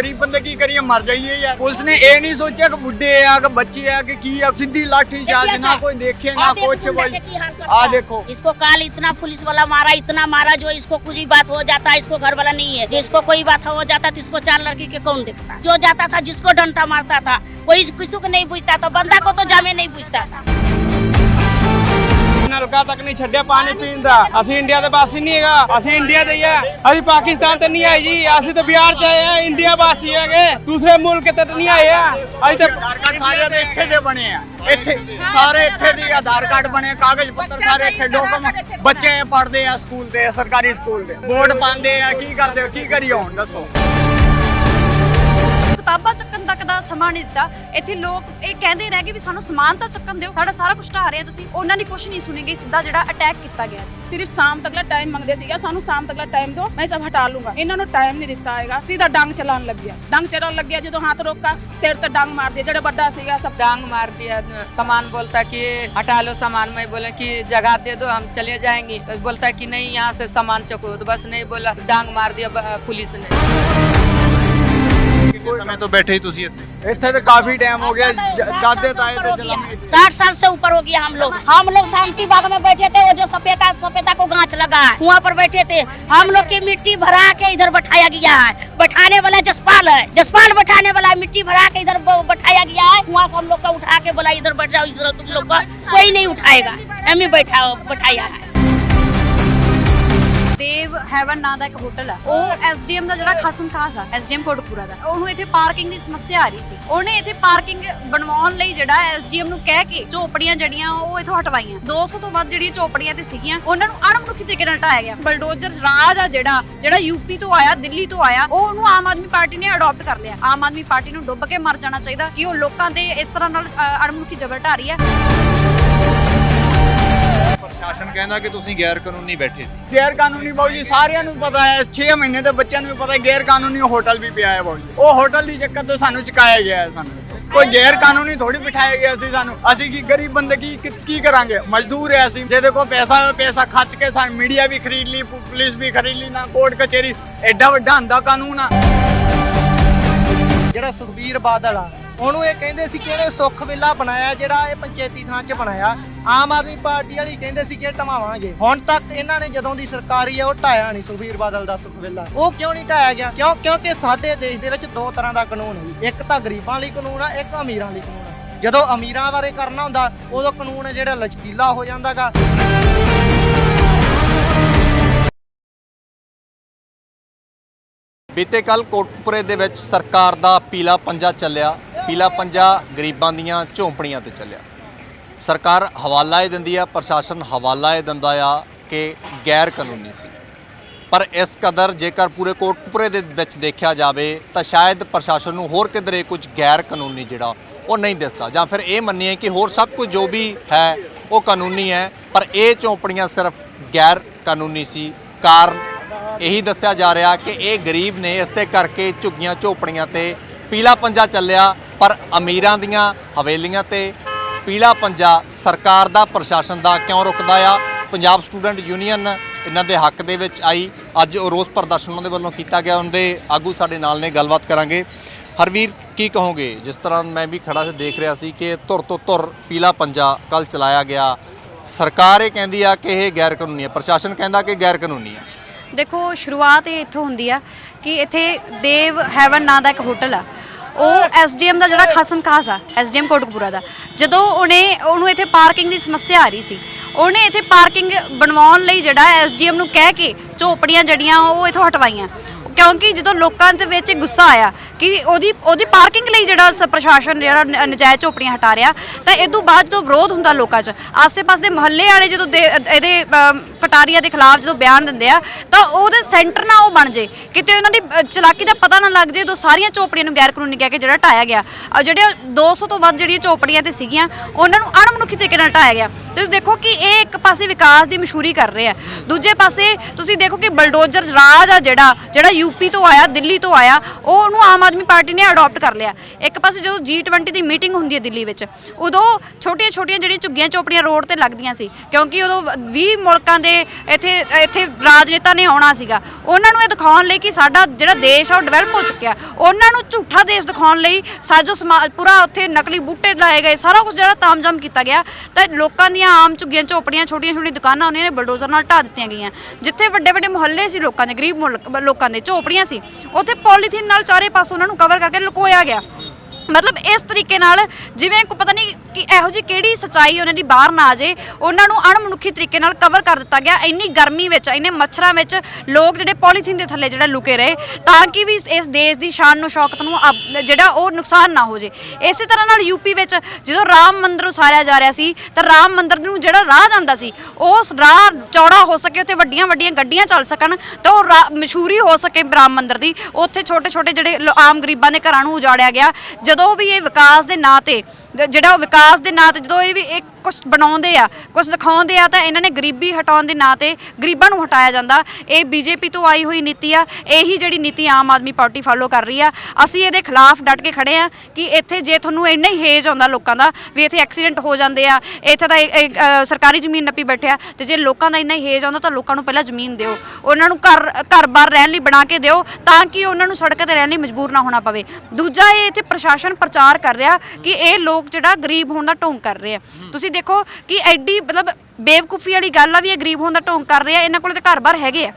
गरीब बंदे की करिए मर जाइए यार। उसने ये नहीं सोचा कि बुढ़े आ कि बच्चे आ कि की आ सीधी लाठी चार्ज ना कोई देखे ना कुछ भाई। आ देखो। इसको काल इतना पुलिस वाला मारा इतना मारा जो इसको कुछ ही बात हो जाता है इसको घर वाला नहीं है। जिसको कोई बात हो जाता तो इसको चार लड़की के कौन देखता? जो जाता था जिसको डंटा मारता था कोई किसी को नहीं पूछता था बंदा को तो जामे नहीं पूछता था। ਨਲਕਾ ਤੱਕ ਨਹੀਂ ਛੱਡਿਆ ਪਾਣੀ ਪੀਣ ਦਾ। ਅਸੀਂ ਇੰਡੀਆ ਦੇ ਵਾਸੀ ਨਹੀਂ ਹੈਗਾ। ਅਸੀਂ ਇੰਡੀਆ ਦੇ ਹੀ ਆ। ਅਸੀਂ ਪਾਕਿਸਤਾਨ ਤੇ ਨਹੀਂ ਆਏ ਜੀ। ਅਸੀਂ ਤਾਂ ਬਿਹਾਰ ਚ ਆਏ ਆ। ਇੰਡੀਆ ਵਾਸੀ ਹੈਗੇ। ਦੂਸਰੇ ਮੁਲਕ ਤੇ ਤਾਂ ਨਹੀਂ ਆਏ ਆ। ਅਸੀਂ ਤਾਂ ਆਧਾਰ ਕਾਰਡ ਸਾਰੇ ਦੇ ਇੱਥੇ ਦੇ ਬਣੇ ਆ। ਇੱਥੇ ਸਾਰੇ ਇੱਥੇ ਦੀ ਆਧਾਰ ਕਾਰਡ ਬਣੇ ਕਾਗਜ਼ ਪੱਤਰ ਸਾਰੇ ਇੱਥੇ ਡਾਕੂਮੈਂਟ ਬੱਚੇ ਪੜ੍ਹਦੇ ਆ ਸਕੂਲ ਦੇ ਸਰਕਾਰੀ ਸਕੂਲ ਦੇ। ਬੋਰਡ ਪਾਉਂਦੇ ਆ। ਕੀ ਕਰਦੇ ਹੋ? ਕੀ ਕਰੀਏ ਹੁਣ? ਦੱਸੋ। ਕਿਤਾਬਾਂ ਚੱਕਣ ਤੱਕ ਦਾ ਸਮਾਂ ਨਹੀਂ ਦਿੱਤਾ ਇੱਥੇ ਲੋਕ ਇਹ ਕਹਿੰਦੇ ਰਹਿ ਗਏ ਵੀ ਸਾਨੂੰ ਸਮਾਨ ਤਾਂ ਚੱਕਣ ਦਿਓ ਸਾਡਾ ਸਾਰਾ ਕੁਝ ਢਾਹ ਰਹੇ ਆ ਤੁਸੀਂ ਉਹਨਾਂ ਦੀ ਕੁਝ ਨਹੀਂ ਸੁਣੀ ਗਈ ਸਿੱਧਾ ਜਿਹੜਾ ਅਟੈਕ ਕੀਤਾ ਗਿਆ ਇੱਥੇ ਸਿਰਫ ਸ਼ਾਮ ਤੱਕਲਾ ਟਾਈਮ ਮੰਗਦੇ ਸੀਗਾ ਸਾਨੂੰ ਸ਼ਾਮ ਤੱਕਲਾ ਟਾਈਮ ਦਿਓ ਮੈਂ ਸਭ ਹਟਾ ਲੂੰਗਾ ਇਹਨਾਂ ਨੂੰ ਟਾਈਮ ਨਹੀਂ ਦਿੱਤਾ ਹੈਗਾ ਸਿੱਧਾ ਡੰਗ ਚਲਾਉਣ ਲੱਗਿਆ ਡੰਗ ਚਲਾਉਣ ਲੱਗਿਆ ਜਦੋਂ ਹੱਥ ਰੋਕਾ ਸਿਰ ਤੇ ਡੰਗ ਮਾਰ ਦਿਆ ਜਿਹੜਾ ਵੱਡਾ ਸੀਗਾ ਸਭ डांग मार दिया सामान बोलता कि हटा लो सामान मैं बोले कि जगह दे दो हम चले जाएंगे तो बोलता कि नहीं यहाँ से सामान चको तो बस नहीं बोला डांग मार दिया ब- पुलिस ने ਕਿੰਨੇ ਸਮੇਂ ਤੋਂ ਬੈਠੇ ਹੀ ਤੁਸੀਂ ਇੱਥੇ ਇੱਥੇ ਤੇ ਕਾਫੀ ਟਾਈਮ ਹੋ ਗਿਆ ਜ- ਦਾਦੇ ਤਾਏ ਤੇ ਚਲਾਉਂਦੇ साठ साल से ऊपर हो गया हम लोग हम लोग शांति बाग में बैठे थे वो जो सफेदा सफेदा को गाछ लगा है वहाँ पर बैठे थे हम लोग की मिट्टी भरा के इधर बैठाया गया है बैठाने वाला जसपाल है जसपाल बैठाने वाला है, मिट्टी भरा के इधर ब- बैठाया गया है वहाँ से हम लोग का उठा के बोला इधर बैठ जाओ इधर तुम लोग का कोई नहीं उठाएगा हम ही बैठा बैठाया है ਦੇਵ ਹੈਵਨ ਨਾਂ ਦਾ ਇੱਕ ਹੋਟਲ ਆ। ਉਹ ਐਸਡੀਐਮ ਦਾ ਜਿਹੜਾ ਖਾਸਮ ਖਾਸ ਆ ਐਸਡੀਐਮ ਕੋਟਕਪੂਰਾ ਦਾ। ਉਹਨੂੰ ਇੱਥੇ ਪਾਰਕਿੰਗ ਦੀ ਸਮੱਸਿਆ ਆ ਰਹੀ ਸੀ। ਉਹਨੇ ਇੱਥੇ ਪਾਰਕਿੰਗ ਬਣਵਾਉਣ ਲਈ ਜਿਹੜਾ ਐਸਡੀਐਮ ਨੂੰ ਕਹਿ ਕੇ ਝੋਪੜੀਆਂ ਜੜੀਆਂ ਉਹ ਇਥੋਂ ਹਟਵਾਈਆਂ। 200 ਤੋਂ ਵੱਧ ਜਿਹੜੀਆਂ ਝੋਪੜੀਆਂ ਤੇ ਸੀਗੀਆਂ ਉਹਨਾਂ ਨੂੰ ਅਣਮਨੁੱਖੀ ਤਰੀਕੇ ਨਾਲ ਢਾਇਆ ਗਿਆ। ਬਲਡੋਜ਼ਰ ਰਾਜ ਆ ਜਿਹੜਾ ਜਿਹੜਾ ਯੂਪੀ ਤੋਂ ਆਇਆ ਦਿੱਲੀ ਤੋਂ ਆਇਆ ਉਹ ਉਹਨੂੰ ਆਮ ਆਦਮੀ ਪਾਰਟੀ ਨੇ ਅਡਾਪਟ ਕਰ ਲਿਆ। ਆਮ ਆਦਮੀ ਪਾਰਟੀ ਨੂੰ ਡੁੱਬ ਕੇ ਮਰ ਜਾਣਾ ਚਾਹੀਦਾ ਕਿ ਉਹ ਲੋਕਾਂ ਦੇ ਇਸ ਤਰ੍ਹਾਂ ਨਾਲ ਅ, ਅਣਮਨੁੱਖੀ ਜ਼ਬਰ ਢਾ ਰਹੀ ਹੈ। ਪ੍ਰਸ਼ਾਸਨ ਕਹਿੰਦਾ ਕਿ ਤੁਸੀਂ ਗੈਰ ਕਾਨੂੰਨੀ ਬੈਠੇ ਸੀ। ਗੈਰ ਕਾਨੂੰਨੀ ਬਾਊ ਜੀ ਸਾਰਿਆਂ ਨੂੰ ਪਤਾ ਹੈ 6 ਮਹੀਨੇ ਦੇ ਬੱਚਿਆਂ ਨੂੰ ਵੀ ਪਤਾ ਹੈ ਗੈਰ ਕਾਨੂੰਨੀ ਹੋਟਲ ਵੀ ਪਿਆ ਹੈ ਬਾਊ ਜੀ। ਉਹ ਹੋਟਲ ਦੀ ਚੱਕਰ ਤੇ ਸਾਨੂੰ ਚੁਕਾਇਆ ਗਿਆ ਹੈ ਸਾਨੂੰ। ਕੋਈ ਗੈਰ ਕਾਨੂੰਨੀ ਥੋੜੀ ਬਿਠਾਇਆ ਗਿਆ ਸੀ ਸਾਨੂੰ। ਅਸੀਂ ਕੀ ਗਰੀਬ ਬੰਦੇ ਕੀ ਕੀ- ਕੀ ਕਰਾਂਗੇ? ਮਜ਼ਦੂਰ ਹੈ ਅਸੀਂ। ਜਿਹਦੇ ਕੋਲ ਪੈਸਾ ਹੈ ਪੈਸਾ ਖਰਚ ਕੇ ਸਾਨੂੰ ਮੀਡੀਆ ਵੀ ਖਰੀਦ ਲਈ ਪੁਲਿਸ ਵੀ ਖਰੀਦ ਲਈ ਨਾ ਕੋਰਟ ਕਚਹਿਰੀ। ਐਡਾ ਵੱਡਾ ਹੁੰਦਾ ਕਾਨੂੰਨ ਆ। ਜਿਹੜਾ ਸੁਖਬੀਰ ਬਾਦਲ ਆ ਉਹਨੂੰ ਇਹ ਕਹਿੰਦੇ ਸੀ ਕਿ ਇਹਨੇ ਸੁੱਖ ਵਿਲਾ ਬਣਾਇਆ, ਜਿਹੜਾ ਇਹ ਪੰਚਾਇਤੀ ਥਾਂ 'ਚ ਬਣਾਇਆ। ਆਮ ਆਦਮੀ ਪਾਰਟੀ ਵਾਲੀ ਕਹਿੰਦੇ ਸੀ ਕਿ ਟਮਾਵਾਂਗੇ ਹੁਣ ਤੱਕ ਇਹਨਾਂ ਨੇ ਜਦੋਂ ਦੀ ਸਰਕਾਰੀ ਹੈ ਉਹ ਢਾਇਆ ਨਹੀਂ ਸੁਖਬੀਰ ਬਾਦਲ ਦਾ ਸੁੱਖ ਵਿਲਾ ਉਹ ਕਿਉਂ ਨਹੀਂ ਢਾਇਆ ਗਿਆ? ਕਿਉਂ? ਕਿਉਂਕਿ ਸਾਡੇ ਦੇਸ਼ ਦੇ ਵਿੱਚ ਦੋ ਤਰ੍ਹਾਂ ਦਾ ਕਾਨੂੰਨ ਹੈ ਇੱਕ ਤਾਂ ਗਰੀਬਾਂ ਲਈ ਕਾਨੂੰਨ ਆ, ਇੱਕ ਅਮੀਰਾਂ ਲਈ ਕਾਨੂੰਨ ਆ। ਜਦੋਂ ਅਮੀਰਾਂ ਬਾਰੇ ਕਰਨਾ ਹੁੰਦਾ, ਉਦੋਂ ਕਾਨੂੰਨ ਹੈ ਜਿਹੜਾ ਲਚਕੀਲਾ ਹੋ ਜਾਂਦਾਗਾ। ਬੀਤੇ ਕੱਲ ਕੋਟਪੁਰੇ ਦੇ ਵਿੱਚ ਸਰਕਾਰ ਦਾ ਪੀਲਾ ਪੰਜਾ ਚੱਲਿਆ। ਪੀਲਾ ਪੰਜਾ ਗਰੀਬਾਂ ਦੀਆਂ ਝੌਂਪੜੀਆਂ ਤੇ ਚੱਲਿਆ। ਸਰਕਾਰ ਹਵਾਲਾ ਇਹ ਦਿੰਦੀ ਆ, ਪ੍ਰਸ਼ਾਸਨ ਹਵਾਲਾ ਇਹ ਦਿੰਦਾ ਆ ਕਿ ਗੈਰ ਕਾਨੂੰਨੀ ਸੀ। ਪਰ ਇਸ ਕਦਰ ਜੇਕਰ ਪੂਰੇ ਕੋਟਕਪੁਰੇ ਦੇ ਵਿੱਚ ਦੇਖਿਆ ਜਾਵੇ, ਤਾਂ ਸ਼ਾਇਦ ਪ੍ਰਸ਼ਾਸਨ ਨੂੰ ਹੋਰ ਕਿਧਰੇ ਕੁਝ ਗੈਰ ਕਾਨੂੰਨੀ ਜਿਹੜਾ ਉਹ ਨਹੀਂ ਦਿਸਦਾ। ਜਾਂ ਫਿਰ ਇਹ ਮੰਨੀਏ ਕਿ ਹੋਰ ਸਭ ਕੁਝ ਜੋ ਵੀ ਹੈ, ਉਹ ਕਾਨੂੰਨੀ ਹੈ, ਪਰ ਇਹ ਝੌਂਪੜੀਆਂ ਸਿਰਫ ਗੈਰ ਕਾਨੂੰਨੀ ਸੀ। ਕਾਰਨ ਇਹੀ ਦੱਸਿਆ ਜਾ ਰਿਹਾ ਕਿ ਇਹ ਗਰੀਬ ਨੇ ਇਸ ਤੇ ਕਰਕੇ ਝੁੱਗੀਆਂ ਝੋਪੜੀਆਂ ਤੇ ਪੀਲਾ ਪੰਜਾ ਚੱਲਿਆ, ਪਰ ਅਮੀਰਾਂ ਦੀਆਂ ਹਵੇਲੀਆਂ ਤੇ ਪੀਲਾ ਪੰਜਾ ਸਰਕਾਰ ਦਾ, ਪ੍ਰਸ਼ਾਸਨ ਦਾ ਕਿਉਂ ਰੁਕਦਾ ਆ? ਪੰਜਾਬ ਸਟੂਡੈਂਟ ਯੂਨੀਅਨ ਇਹਨਾਂ ਦੇ ਹੱਕ ਦੇ ਵਿੱਚ ਆਈ। ਅੱਜ ਉਹ ਰੋਸ ਪ੍ਰਦਰਸ਼ਨ ਉਹਨਾਂ ਦੇ ਵੱਲੋਂ ਕੀਤਾ ਗਿਆ, ਉਹਨਾਂ ਦੇ ਆਗੂ ਸਾਡੇ ਨਾਲ ਨੇ, ਗੱਲਬਾਤ ਕਰਾਂਗੇ। ਹਰਵੀਰ, ਕੀ ਕਹੋਗੇ? ਜਿਸ ਤਰ੍ਹਾਂ ਮੈਂ ਵੀ ਖੜਾ ਸੀ ਦੇਖ ਰਿਹਾ ਸੀ ਕਿ ਧੁਰ ਤੋਂ ਧੁਰ ਪੀਲਾ ਪੰਜਾ ਕੱਲ ਚਲਾਇਆ ਗਿਆ। ਸਰਕਾਰ ਇਹ ਕਹਿੰਦੀ ਆ ਕਿ ਇਹ ਗੈਰ ਕਾਨੂੰਨੀ ਹੈ ਪ੍ਰਸ਼ਾਸਨ ਕਹਿੰਦਾ ਕਿ ਗੈਰ ਕਾਨੂੰਨੀ ਹੈ ਦੇਖੋ, ਸ਼ੁਰੂਆਤ ਇਹ ਇੱਥੋਂ ਹੁੰਦੀ ਆ ਕਿ ਇੱਥੇ ਦੇਵ, ਹੈਵਨ ਨਾਂ ਦਾ ਇੱਕ ਹੋਟਲ ਆ। ਉਹ ਐਸਡੀਐਮ ਦਾ ਜਿਹੜਾ ਖਾਸਮ ਖਾਸ ਆ ਐਸਡੀਐਮ ਕੋਟਕਪੂਰਾ ਦਾ। ਜਦੋਂ ਉਹਨੇ, ਉਹਨੂੰ ਇੱਥੇ ਪਾਰਕਿੰਗ ਦੀ ਸਮੱਸਿਆ ਆ ਰਹੀ ਸੀ, ਉਹਨੇ ਇੱਥੇ ਪਾਰਕਿੰਗ ਬਣਵਾਉਣ ਲਈ ਜਿਹੜਾ ਐਸਡੀਐਮ ਨੂੰ ਕਹਿ ਕੇ ਝੋਪੜੀਆਂ ਜੜੀਆਂ ਉਹ ਇੱਥੋਂ ਹਟਵਾਈਆਂ। ਕਿਉਂਕਿ ਜਦੋਂ ਲੋਕਾਂ ਦੇ ਵਿੱਚ ਗੁੱਸਾ ਆਇਆ ਕਿ ਉਹਦੀ ਉਹਦੀ ਪਾਰਕਿੰਗ ਲਈ ਜਿਹੜਾ ਸ- ਪ੍ਰਸ਼ਾਸਨ ਜਿਹੜਾ ਨ- ਨਜਾਇਜ਼ ਝੋਪੜੀਆਂ ਹਟਾ ਰਿਹਾ ਤਾਂ ਇਹ ਤੋਂ ਬਾਅਦ ਜਦੋਂ ਵਿਰੋਧ ਹੁੰਦਾ ਲੋਕਾਂ 'ਚ ਆਸ-ਪਾਸ ਦੇ ਮਹੱਲੇ ਵਾਲੇ ਜਦੋਂ ਦੇ- ਇਹਦੇ ਅਮ, ਕਟਾਰੀਆ ਦੇ ਖਿਲਾਫ ਜਦੋਂ ਬਿਆਨ ਦਿੰਦੇ ਆ ਤਾਂ ਉਹਦੇ ਸੈਂਟਰ ਨਾ ਉਹ ਬਣ ਜੇ। ਕਿਤੇ ਉਹਨਾਂ ਦੀ ਅ, ਚਲਾਕੀ ਦਾ ਪਤਾ ਨਾ ਲੱਗ ਜੇ ਜਦੋਂ ਸਾਰੀਆਂ ਝੋਪੜੀਆਂ ਨੂੰ ਗੈਰ ਕਾਨੂੰਨੀ ਕਹਿ ਕੇ ਜਿਹੜਾ ਢਾਇਆ ਗਿਆ। ਅ, ਜਿਹੜੇ 200 ਤੋਂ ਵੱਧ ਜਿਹੜੀਆਂ ਝੋਪੜੀਆਂ ਤੇ ਸੀਗੀਆਂ ਉਹਨਾਂ ਨੂੰ ਅਣਮਨੁੱਖੀ ਤਰੀਕੇ ਨਾਲ ਢਾਇਆ ਗਿਆ। ਤੁਸੀਂ ਦੇਖੋ ਕਿ ਇਹ ਇੱਕ ਪਾਸੇ ਵਿਕਾਸ ਦੀ ਮਸ਼ਹੂਰੀ ਕਰ ਰਹੇ ਆ ਦੂਜੇ ਪਾਸੇ ਤੁਸੀਂ ਦੇਖੋ ਕਿ ਬਲਡੋਜ਼ਰ ਰਾਜ ਆ ਜਿਹੜਾ ਜਿਹੜਾ ਯੂਪੀ ਤੋਂ ਆਇਆ, ਦਿੱਲੀ ਤੋਂ ਆਇਆ ਉਹ ਉਹਨੂੰ ਆਮ ਆਦਮੀ ਪਾਰਟੀ ਨੇ ਅਡਾਪਟ ਕਰ ਲਿਆ। ਇੱਕ ਪਾਸੇ ਜਦੋਂ G20 ਦੀ ਮੀਟਿੰਗ ਹੁੰਦੀ ਹੈ ਦਿੱਲੀ ਵਿੱਚ, ਉਦੋਂ ਛੋਟੀਆਂ ਛੋਟੀਆਂ ਜਿਹੜੀਆਂ ਝੁੱਗੀਆਂ ਚੋਪੜੀਆਂ ਰੋਡ ਤੇ ਲੱਗਦੀਆਂ ਸੀ, ਕਿਉਂਕਿ ਉਦੋਂ 20 ਮੁਲਕਾਂ ਦੇ ਇੱਥੇ ਇੱਥੇ ਰਾਜਨੇਤਾ ਨੇ ਆਉਣਾ ਸੀਗਾ। ਉਹਨਾਂ ਨੂੰ ਇਹ ਦਿਖਾਉਣ ਲਈ ਕਿ ਸਾਡਾ ਜਿਹੜਾ ਦੇਸ਼ ਆ ਉਹ ਡਿਵੈਲਪ ਹੋ ਚੁੱਕਿਆ। ਉਹਨਾਂ ਨੂੰ ਝੂਠਾ ਦੇਸ਼ ਦਿਖਾਉਣ ਲਈ ਸਾਜੋ ਸਮਾਜ, ਪੂਰਾ ਉੱਥੇ ਨਕਲੀ ਬੂਟੇ ਲਾਏ ਗਏ, ਸਾਰਾ ਕੁਝ ਜਿਹੜਾ ਤਾਮਝਾਮ ਕੀਤਾ ਗਿਆ, ਤਾਂ ਲੋਕਾਂ ਦੀਆਂ ਆਮ ਝੁੱਗੀਆਂ, ਝੋਪੜੀਆਂ, ਛੋਟੀਆਂ ਛੋਟੀਆਂ ਦੁਕਾਨਾਂ ਉਹਨਾਂ ਨੇ ਬਲਡੋਜ਼ਰ ਨਾਲ ਢਾ ਦਿੱਤੀਆਂ ਗਈਆਂ। ਜਿੱਥੇ ਵੱਡੇ ਵੱਡੇ ਮੁਹੱਲੇ ਸੀ ਲੋਕਾਂ ਦੇ, ਗਰੀਬ ਮੁਹੱਲ- ਲੋਕਾਂ ਦੇ, ਝੋਪੜੀਆਂ ਸੀ। ਉੱਥੇ ਪੋਲੀਥੀਨ ਨਾਲ ਚਾਰੇ ਪਾਸੇ ਉਹਨਾਂ ਨੂੰ ਕਵਰ ਕਰਕੇ ਲੁਕੋਇਆ ਗਿਆ। ਮਤਲਬ ਇਸ ਤਰੀਕੇ ਨਾਲ ਜਿਵੇਂ ਕੋ ਪਤਾ ਨਹੀਂ ਕਿ ਇਹੋ ਜਿਹੀ ਕਿਹੜੀ ਸਚਾਈ ਉਹਨਾਂ ਦੀ ਬਾਹਰ ਨਾ ਆ ਜੇ ਉਹਨਾਂ ਨੂੰ ਅਣਮਨੁੱਖੀ ਤਰੀਕੇ ਨਾਲ ਕਵਰ ਕਰ ਦਿੱਤਾ ਗਿਆ, ਇੰਨੀ ਗਰਮੀ ਵਿੱਚ, ਇੰਨੇ ਮੱਛਰਾਂ ਵਿੱਚ ਲੋਕ ਜਿਹੜੇ ਪੋਲੀਥੀਨ ਦੇ ਥੱਲੇ ਜਿਹੜਾ ਲੁਕੇ ਰਹੇ, ਤਾਂ ਕਿ ਵੀ ਇਸ- ਦੇਸ਼ ਦੀ ਸ਼ਾਨ ਨੂੰ, ਸ਼ੌਕਤ ਨੂੰ ਅਪ- ਜਿਹੜਾ ਉਹ ਨੁਕਸਾਨ ਨਾ ਹੋ ਜੇ ਇਸੇ ਤਰ੍ਹਾਂ ਨਾਲ ਯੂਪੀ ਵਿੱਚ ਜਦੋਂ ਰਾਮ ਮੰਦਿਰ ਉਸਾਰਿਆ ਜਾ ਰਿਹਾ ਸੀ, ਤਾਂ ਰਾਮ ਮੰਦਿਰ ਨੂੰ ਜਿਹੜਾ ਰਾਹ ਜਾਂਦਾ ਸੀ, ਉਸ ਰਾਹ ਚੌੜਾ ਹੋ ਸਕੇ, ਉੱਥੇ ਵੱਡੀਆਂ ਵੱਡੀਆਂ ਗੱਡੀਆਂ ਚੱਲ ਸਕਣ, ਤਾਂ ਉਹ ਰਾ- ਮਸ਼ਹੂਰੀ ਹੋ ਸਕੇ ਰਾਮ ਮੰਦਿਰ ਦੀ। ਉੱਥੇ ਛੋਟੇ ਛੋਟੇ ਜਿਹੜੇ ਲੋ- ਆਮ ਗਰੀਬਾਂ ਦੇ ਘਰਾਂ ਨੂੰ ਉਜਾੜਿਆ ਗਿਆ। ਜਦੋਂ ਵੀ ਇਹ ਵਿਕਾਸ ਦੇ ਨਾਂ ਤੇ, ਜ- ਜਿਹੜਾ ਉਹ ਵਿਕਾਸ ਦੇ ਨਾਂ ਤੇ ਜਦੋਂ ਇਹ ਵੀ ਇੱਕ ਕੁਝ ਬਣਾਉਂਦੇ ਆ ਕੁਝ ਦਿਖਾਉਂਦੇ ਆ, ਤਾਂ ਇਹਨਾਂ ਨੇ ਗਰੀਬੀ ਹਟਾਉਣ ਦੇ ਨਾਂ ਤੇ ਗਰੀਬਾਂ ਨੂੰ ਹਟਾਇਆ ਜਾਂਦਾ। ਇਹ ਬੀਜੇਪੀ ਤੋਂ ਆਈ ਹੋਈ ਨੀਤੀ ਆ, ਇਹੀ ਜਿਹੜੀ ਨੀਤੀ ਆਮ ਆਦਮੀ ਪਾਰਟੀ ਫਾਲੋ ਕਰ ਰਹੀ ਆ। ਅਸੀਂ ਇਹਦੇ ਖਿਲਾਫ ਡਟ ਕੇ ਖੜੇ ਆ ਕਿ ਇੱਥੇ ਜੇ ਤੁਹਾਨੂੰ ਇੰਨਾ ਹੀ ਹੇਜ ਆਉਂਦਾ ਲੋਕਾਂ ਦਾ ਵੀ ਇੱਥੇ ਐਕਸੀਡੈਂਟ ਹੋ ਜਾਂਦੇ ਆ, ਇੱਥੇ ਤਾਂ ਇਹ- ਸਰਕਾਰੀ ਜ਼ਮੀਨ ਨੱਪੀ ਬੈਠਿਆ ਤੇ ਜੇ ਲੋਕਾਂ ਦਾ ਇੰਨਾ ਹੀ ਹੇਜ ਆਉਂਦਾ ਤਾਂ ਲੋਕਾਂ ਨੂੰ ਪਹਿਲਾਂ ਜ਼ਮੀਨ ਦਿਓ। ਉਹਨਾਂ ਨੂੰ ਘਰ, ਘਰ-ਬਾਰ ਰਹਿਣ ਲਈ ਬਣਾ ਕੇ ਦਿਓ ਤਾਂ ਕਿ ਉਹਨਾਂ ਨੂੰ ਸੜਕਾਂ ਤੇ ਰਹਿਣ ਲਈ ਮਜਬੂਰ ਨਾ ਹੋਣਾ ਪਵੇ। ਦੂਜਾ ਇਹ ਇੱਥੇ ਪ੍ਰਸ਼ਾਸਨ ਪ੍ਰਚਾਰ ਕਰ ਰਿਹਾ ਕਿ ਇਹ ਲੋਕ ਜਿਹੜਾ ਗਰੀਬ ਹੋਣ ਦਾ ਢੋਂਗ ਕਰ ਰਹੇ ਆ। ਤੁਸੀਂ ਦੇਖੋ ਕਿ ਐਡੀ ਮਤਲਬ ਬੇਵਕੂਫੀ ਵਾਲੀ ਗੱਲ ਆ ਵੀ ਇਹ ਗਰੀਬ ਹੋਣ ਦਾ ਢੋਂਗ ਕਰ ਰਿਹਾ, ਇਹਨਾਂ ਕੋਲ ਤਾਂ ਘਰ-ਬਾਰ ਹੈਗੇ ਆ।